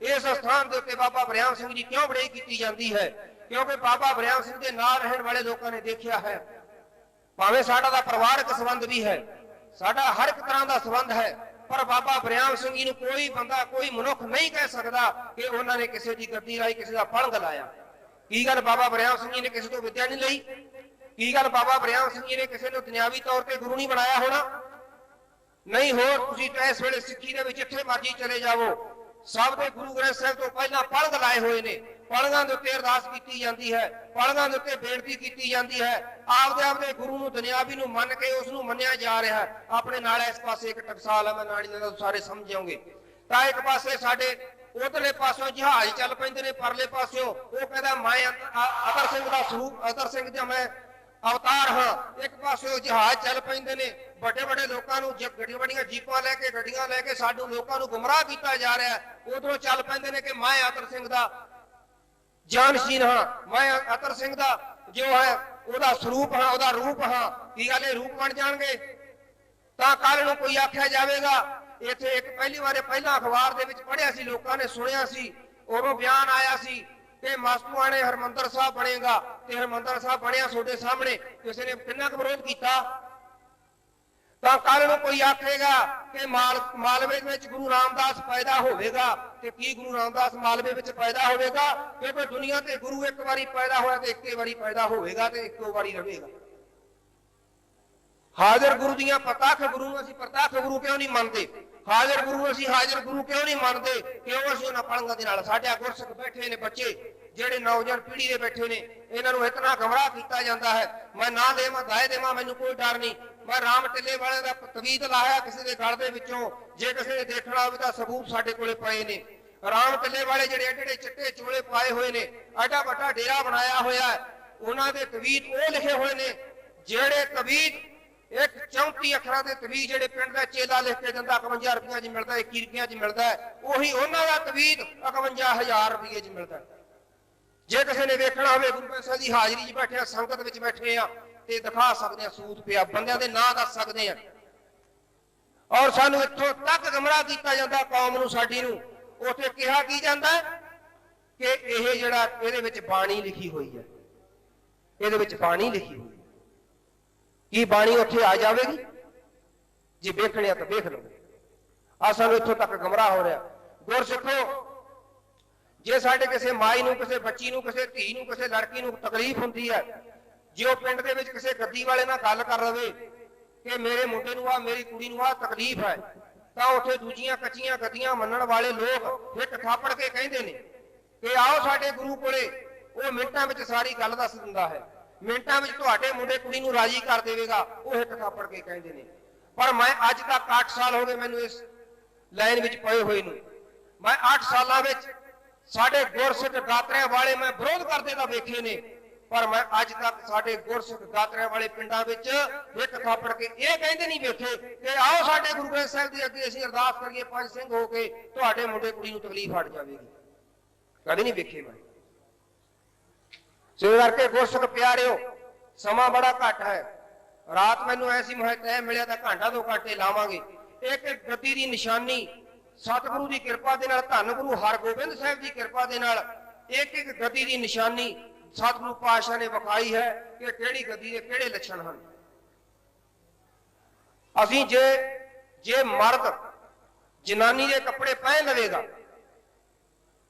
Speaker 1: ਇਸ ਸਥਾਨ ਦੇ ਉੱਤੇ ਬਾਬਾ ਬ੍ਰਿਆਮ ਸਿੰਘ ਜੀ ਕਿਉਂ ਬੜਾਈ ਕੀਤੀ ਜਾਂਦੀ ਹੈ? ਕਿਉਂਕਿ ਬਾਬਾ ਬ੍ਰਿਆਮ ਸਿੰਘ ਦੇ ਨਾਲ ਰਹਿਣ ਵਾਲੇ ਲੋਕਾਂ ਨੇ ਦੇਖਿਆ ਹੈ। ਭਾਵੇਂ ਸਾਡਾ ਦਾ ਪਰਿਵਾਰਕ ਸੰਬੰਧ ਵੀ ਹੈ, ਸਾਡਾ ਹਰ ਇੱਕ ਤਰ੍ਹਾਂ ਦਾ ਸੰਬੰਧ ਹੈ, ਪਰ ਬਾਬਾ ਬਰਿਆਮ ਸਿੰਘ ਜੀ ਨੂੰ ਕੋਈ ਬੰਦਾ, ਕੋਈ ਮਨੁੱਖ ਨਹੀਂ ਕਹਿ ਸਕਦਾ ਕਿ ਉਹਨਾਂ ਨੇ ਕਿਸੇ ਦੀ ਗੱਦੀ ਰਾਈ ਕਿਸੇ ਦਾ ਪਲੰਗ ਲਾਇਆ। ਕੀ ਗੱਲ ਬਾਬਾ ਬਰਿਆਮ ਸਿੰਘ ਜੀ ਨੇ ਕਿਸੇ ਤੋਂ ਵਿੱਦਿਆ ਨਹੀਂ ਲਈ? ਕੀ ਗੱਲ ਬਾਬਾ ਬਰਿਆਮ ਸਿੰਘ ਜੀ ਨੇ ਕਿਸੇ ਨੂੰ ਦੁਨਿਆਵੀ ਤੌਰ ਤੇ ਗੁਰੂ ਨਹੀਂ ਬਣਾਇਆ ਹੋਣਾ? ਨਹੀਂ ਹੋਰ, ਤੁਸੀਂ ਤਾਂ ਇਸ ਵੇਲੇ ਸਿੱਖੀ ਦੇ ਵਿੱਚ ਜਿੱਥੇ ਮਰਜ਼ੀ ਚਲੇ ਜਾਵੋ। ਸਭ ਦੇ ਗੁਰੂ ਗ੍ਰੰਥ ਸਾਹਿਬ ਤੋਂ ਪਹਿਲਾਂ ਪਲੰਗ ਲਾਏ ਹੋਏ ਨੇ। ਪਲੰਘਾਂ ਦੇ ਉੱਤੇ ਅਰਦਾਸ ਕੀਤੀ ਜਾਂਦੀ ਹੈ ਪਲੰਘਾਂ ਦੇ ਉੱਤੇ ਬੇਨਤੀ ਕੀਤੀ ਜਾਂਦੀ ਹੈ। ਆਪਦੇ ਆਪਦੇ ਗੁਰੂ ਨੂੰ, ਦੁਨਿਆਵੀ ਨੂੰ ਮੰਨ ਕੇ ਉਸ ਨੂੰ ਮੰਨਿਆ ਜਾ ਰਿਹਾ ਹੈ। ਆਪਣੇ ਨਾਲ ਇਸ ਪਾਸੇ ਇੱਕ ਟਕਸਾਲ ਹੈ, ਮੈਂ ਨਾਲ ਦਾ ਸਾਰੇ ਸਮਝ ਜਾਓਗੇ। ਤਾਂ ਇੱਕ ਪਾਸੇ ਸਾਡੇ ਉਧਰਲੇ ਪਾਸਿਓਂ ਜਹਾਜ਼ ਚੱਲ ਪੈਂਦੇ ਨੇ, ਪਰਲੇ ਪਾਸਿਓਂ। ਉਹ ਕਹਿੰਦਾ, ਮੈਂ ਅ- ਅਤਰ ਸਿੰਘ ਦਾ ਸਰੂਪ ਅਤਰ ਸਿੰਘ ਦਾ ਮੈਂ ਅਵਤਾਰ ਹਾਂ ਇੱਕ ਪਾਸਿਓਂ ਜਹਾਜ਼ ਚੱਲ ਪੈਂਦੇ ਨੇ। ਵੱਡੇ ਵੱਡੇ ਲੋਕਾਂ ਨੂੰ ਗੱਡੀਆਂ ਵੱਡੀਆਂ ਜੀਪਾਂ ਲੈ ਕੇ, ਗੱਡੀਆਂ ਲੈ ਕੇ ਸਾਨੂੰ ਲੋਕਾਂ ਨੂੰ ਗੁੰਮਰਾਹ ਕੀਤਾ ਜਾ ਰਿਹਾ ਉਧਰੋਂ ਚੱਲ ਪੈਂਦੇ ਨੇ ਕਿ ਮੈਂ ਅਤਰ ਸਿੰਘ ਦਾ ਜਾਨਸ਼ੀਨ ਹਾਂ, ਮੈਂ ਅਤਰ ਸਿੰਘ ਦਾ ਜੋ ਹੈ, ਉਹਦਾ ਸਰੂਪ ਹਾਂ, ਉਹਦਾ ਰੂਪ ਹਾਂ। ਕੀ ਗੱਲ ਇਹ ਰੂਪ ਬਣ ਜਾਣਗੇ? ਤਾਂ ਕੱਲ ਨੂੰ ਕੋਈ ਆਖਿਆ ਜਾਵੇਗਾ, ਇੱਥੇ ਇੱਕ ਪਹਿਲੀ ਵਾਰੇ ਪਹਿਲਾਂ ਅਖਬਾਰ ਦੇ ਵਿੱਚ ਪੜਿਆ ਸੀ, ਲੋਕਾਂ ਨੇ ਸੁਣਿਆ ਸੀ, ਉਦੋਂ ਬਿਆਨ ਆਇਆ ਸੀ ਤੇ ਮਾਸਟੂਆਂ ਨੇ ਹਰਮੰਦਰ ਸਾਹਿਬ ਬਣੇਗਾ ਤੇ ਹਰਮੰਦਰ ਸਾਹਿਬ ਬਣਿਆ ਤੁਹਾਡੇ ਸਾਹਮਣੇ, ਕਿਸੇ ਨੇ ਕਿੰਨਾ ਕੁ ਵਿਰੋਧ ਕੀਤਾ? ਤਾਂ ਕੱਲ ਨੂੰ ਕੋਈ ਆਖੇਗਾ ਕਿ ਮਾਲ, ਮਾਲਵੇ ਵਿੱਚ ਗੁਰੂ ਰਾਮਦਾਸ ਪੈਦਾ ਹੋਵੇਗਾ ਤੇ ਕੀ ਗੁਰੂ ਰਾਮਦਾਸ ਮਾਲਵੇ ਵਿੱਚ ਪੈਦਾ ਹੋਵੇਗਾ? ਕਿਉਂਕਿ ਦੁਨੀਆ ਤੇ ਗੁਰੂ ਇੱਕ ਵਾਰੀ ਪੈਦਾ ਹੋਇਆ ਤੇ ਇੱਕੇ ਵਾਰੀ ਪੈਦਾ ਹੋਵੇਗਾ ਤੇ ਇੱਕੋ ਵਾਰੀ ਰਹੇਗਾ? ਹਾਜ਼ਰ ਗੁਰੂ ਦੀਆਂ ਪ੍ਰਤੱਖ ਗੁਰੂ ਨੂੰ ਅਸੀਂ ਪ੍ਰਤੱਖ ਗੁਰੂ ਕਿਉਂ ਨਹੀਂ ਮੰਨਦੇ? ਹਾਜ਼ਰ ਗੁਰੂ ਅਸੀਂ, ਹਾਜ਼ਰ ਗੁਰੂ ਕਿਉਂ ਨਹੀਂ ਮੰਨਦੇ? ਕਿਉਂ ਅਸੀਂ ਉਹਨਾਂ ਪਲੰਗਾਂ ਦੇ ਨਾਲ ਸਾਡੇ ਗੁਰਸਿੱਖ ਬੈਠੇ ਨੇ ਬੱਚੇ, ਜਿਹੜੇ ਨੌਜਵਾਨ ਪੀੜ੍ਹੀ ਦੇ ਬੈਠੇ ਨੇ, ਇਹਨਾਂ ਨੂੰ ਇਤਨਾ ਗਮਰਾਹ ਕੀਤਾ ਜਾਂਦਾ ਹੈ, ਮੈਂ ਨਾ ਦੇਵਾਂ ਦਾਏ ਦੇਵਾਂ, ਮੈਨੂੰ ਕੋਈ ਡਰ ਨਹੀਂ। ਮੈਂ ਰਾਮ ਟਿੱਲੇ ਵਾਲੇ ਦਾ ਤਵੀਤ ਲਾਇਆ ਕਿਸੇ ਦੇ ਗਲ ਦੇ ਵਿੱਚੋਂ, ਜੇ ਕਿਸੇ ਨੇ ਦੇਖਣਾ ਹੋਵੇ ਤਾਂ ਸਬੂਤ ਸਾਡੇ ਕੋਲੇ ਪਏ ਨੇ। ਰਾਮ ਟਿੱਲੇ ਵਾਲੇ ਜਿਹੜੇ ਐਡੇ ਐਡੇ ਚਿੱਟੇ ਚੋਲੇ ਪਾਏ ਹੋਏ ਨੇ, ਐਡਾ ਵੱਡਾ ਡੇਰਾ ਬਣਾਇਆ ਹੋਇਆ ਉਹਨਾਂ ਦੇ ਤਵੀਤ ਉਹ ਲਿਖੇ ਹੋਏ ਨੇ, ਜਿਹੜੇ ਤਵੀਤ ਇੱਕ 34 ਅੱਖਰਾਂ ਦੇ ਤਵੀਤ ਜਿਹੜੇ ਪਿੰਡ ਦਾ ਚੇਲਾ ਲਿਖ ਕੇ ਦਿੰਦਾ 51 ਰੁਪਈਆ 'ਚ ਮਿਲਦਾ 21 ਰੁਪਈਆ 'ਚ ਮਿਲਦਾ, ਉਹੀ ਉਹਨਾਂ ਦਾ ਤਵੀਤ 51000 ਰੁਪਈਏ 'ਚ ਮਿਲਦਾ। ਜੇ ਕਿਸੇ ਨੇ ਵੇਖਣਾ ਹੋਵੇ, ਗੁਰੂ ਗ੍ਰੰਥ ਸਾਹਿਬ ਦੀ ਹਾਜ਼ਰੀ 'ਚ ਬੈਠੇ ਆ, ਸੰਗਤ ਵਿੱਚ ਬੈਠੇ ਆ, ਤੇ ਦਿਖਾ ਸਕਦੇ ਆ ਸੂਤ ਪਿਆ, ਬੰਦਿਆਂ ਦੇ ਨਾਂ ਦੱਸ ਸਕਦੇ ਆ। ਔਰ ਸਾਨੂੰ ਇੱਥੋਂ ਤੱਕ ਗਮਰਾ ਕੀਤਾ ਜਾਂਦਾ ਕੌਮ ਨੂੰ, ਸਾਡੀ ਨੂੰ। ਉੱਥੇ ਕਿਹਾ ਕੀ ਜਾਂਦਾ? ਕਿ ਇਹ ਜਿਹੜਾ, ਇਹਦੇ ਵਿੱਚ ਬਾਣੀ ਲਿਖੀ ਹੋਈ ਹੈ। ਇਹਦੇ ਵਿੱਚ ਬਾਣੀ ਲਿਖੀ ਹੋਈ ਕੀ ਬਾਣੀ ਉੱਥੇ ਆ ਜਾਵੇਗੀ? ਜੇ ਵੇਖਣਿਆ ਤਾਂ ਵੇਖ ਲਓ। ਆ ਸਾਨੂੰ ਇੱਥੋਂ ਤੱਕ ਗਮਰਾਹ ਹੋ ਰਿਹਾ। ਗੁਰ ਸਿੱਖੋ ਜੇ ਸਾਡੇ ਕਿਸੇ ਮਾਈ ਨੂੰ, ਕਿਸੇ ਬੱਚੀ ਨੂੰ, ਕਿਸੇ ਧੀ ਨੂੰ, ਕਿਸੇ ਲੜਕੀ ਨੂੰ ਤਕਲੀਫ ਹੁੰਦੀ ਹੈ, ਜੇ ਉਹ ਪਿੰਡ ਦੇ ਵਿੱਚ ਕਿਸੇ ਗੱਦੀ ਵਾਲੇ ਨਾਲ ਗੱਲ ਕਰ ਰਵੇ ਕਿ ਮੇਰੇ ਮੁੰਡੇ ਨੂੰ ਆ, ਮੇਰੀ ਕੁੜੀ ਨੂੰ ਆ ਤਕਲੀਫ ਹੈ, ਤਾਂ ਉੱਥੇ ਦੂਜੀਆਂ ਕੱਚੀਆਂ ਗੱਦੀਆਂ ਮੰਨਣ ਵਾਲੇ ਲੋਕ ਹਿੱਟ ਥਾਪੜ ਕੇ ਕਹਿੰਦੇ ਨੇ ਕਿ ਆਓ ਸਾਡੇ ਗੁਰੂ ਕੋਲੇ, ਉਹ ਮਿੰਟਾਂ ਵਿੱਚ ਸਾਰੀ ਗੱਲ ਦੱਸ ਦਿੰਦਾ ਹੈ। ਮਿੰਟਾਂ ਵਿੱਚ ਤੁਹਾਡੇ ਮੁੰਡੇ ਕੁੜੀ ਨੂੰ ਰਾਜੀ ਕਰ ਦੇਵੇਗਾ, ਉਹ ਹਿੱਟ ਥਾਪੜ ਕੇ ਕਹਿੰਦੇ ਨੇ। ਪਰ ਮੈਂ ਅੱਜ ਤੱਕ 8 ਸਾਲ ਹੋ ਗਏ ਮੈਨੂੰ ਇਸ ਲਾਈਨ ਵਿੱਚ ਪਏ ਹੋਏ ਨੂੰ। ਮੈਂ 8 ਸਾਲਾਂ ਵਿੱਚ ਸਾਡੇ ਗੁਰਸਿੱਖ ਗਾਤਰਿਆਂ ਵਾਲੇ ਮੈਂ ਵਿਰੋਧ ਕਰਦੇ ਤਾਂ ਵੇਖੇ ਨੇ, ਪਰ ਮੈਂ ਅੱਜ ਤੱਕ ਸਾਡੇ ਗੁਰਸਿੱਖ ਗਾਤਰਿਆਂ ਵਾਲੇ ਪਿੰਡਾਂ ਵਿੱਚ ਇੱਕ ਥਾਪੜ ਕੇ ਇਹ ਕਹਿੰਦੇ ਨਹੀਂ ਵੇਖੇ ਕਿ ਆਓ ਸਾਡੇ ਗੁਰੂ ਗ੍ਰੰਥ ਸਾਹਿਬ ਦੇ ਅੱਗੇ ਅਸੀਂ ਅਰਦਾਸ ਕਰੀਏ, ਪੰਜ ਸਿੰਘ ਹੋ ਕੇ ਤੁਹਾਡੇ ਮੁੰਡੇ ਕੁੜੀ ਨੂੰ ਤਕਲੀਫ ਹਟ ਜਾਵੇਗੀ। ਕਦੇ ਨਹੀਂ ਵੇਖੇ ਮੈਂ। ਸੋ ਕਰਕੇ ਗੁਰਸਿੱਖ ਪਿਆਰਿਓ, ਸਮਾਂ ਬੜਾ ਘੱਟ ਹੈ। ਰਾਤ ਮੈਨੂੰ ਐਸੀ ਮੋਹਿ ਮਿਲਿਆ ਤਾਂ ਘੰਟਾ ਦੋ ਘੰਟੇ ਲਾਵਾਂਗੇ। ਇੱਕ ਇੱਕ ਗੱਦੀ ਦੀ ਨਿਸ਼ਾਨੀ, ਸਤਿਗੁਰੂ ਦੀ ਕਿਰਪਾ ਦੇ ਨਾਲ, ਧੰਨ ਗੁਰੂ ਹਰਗੋਬਿੰਦ ਸਾਹਿਬ ਦੀ ਕਿਰਪਾ ਦੇ ਨਾਲ, ਇੱਕ ਇੱਕ ਗੱਦੀ ਦੀ ਨਿਸ਼ਾਨੀ ਸਤਿਗੁਰੂ ਪਾਤਸ਼ਾਹ ਨੇ ਵਿਖਾਈ ਹੈ ਕਿ ਕਿਹੜੀ ਗੱਦੀ ਦੇ ਕਿਹੜੇ ਲੱਛਣ ਹਨ। ਅਸੀਂ ਜੇ ਜੇ ਮਰਦ ਜਨਾਨੀ ਦੇ ਕੱਪੜੇ ਪਹਿਨ ਲਵੇਗਾ,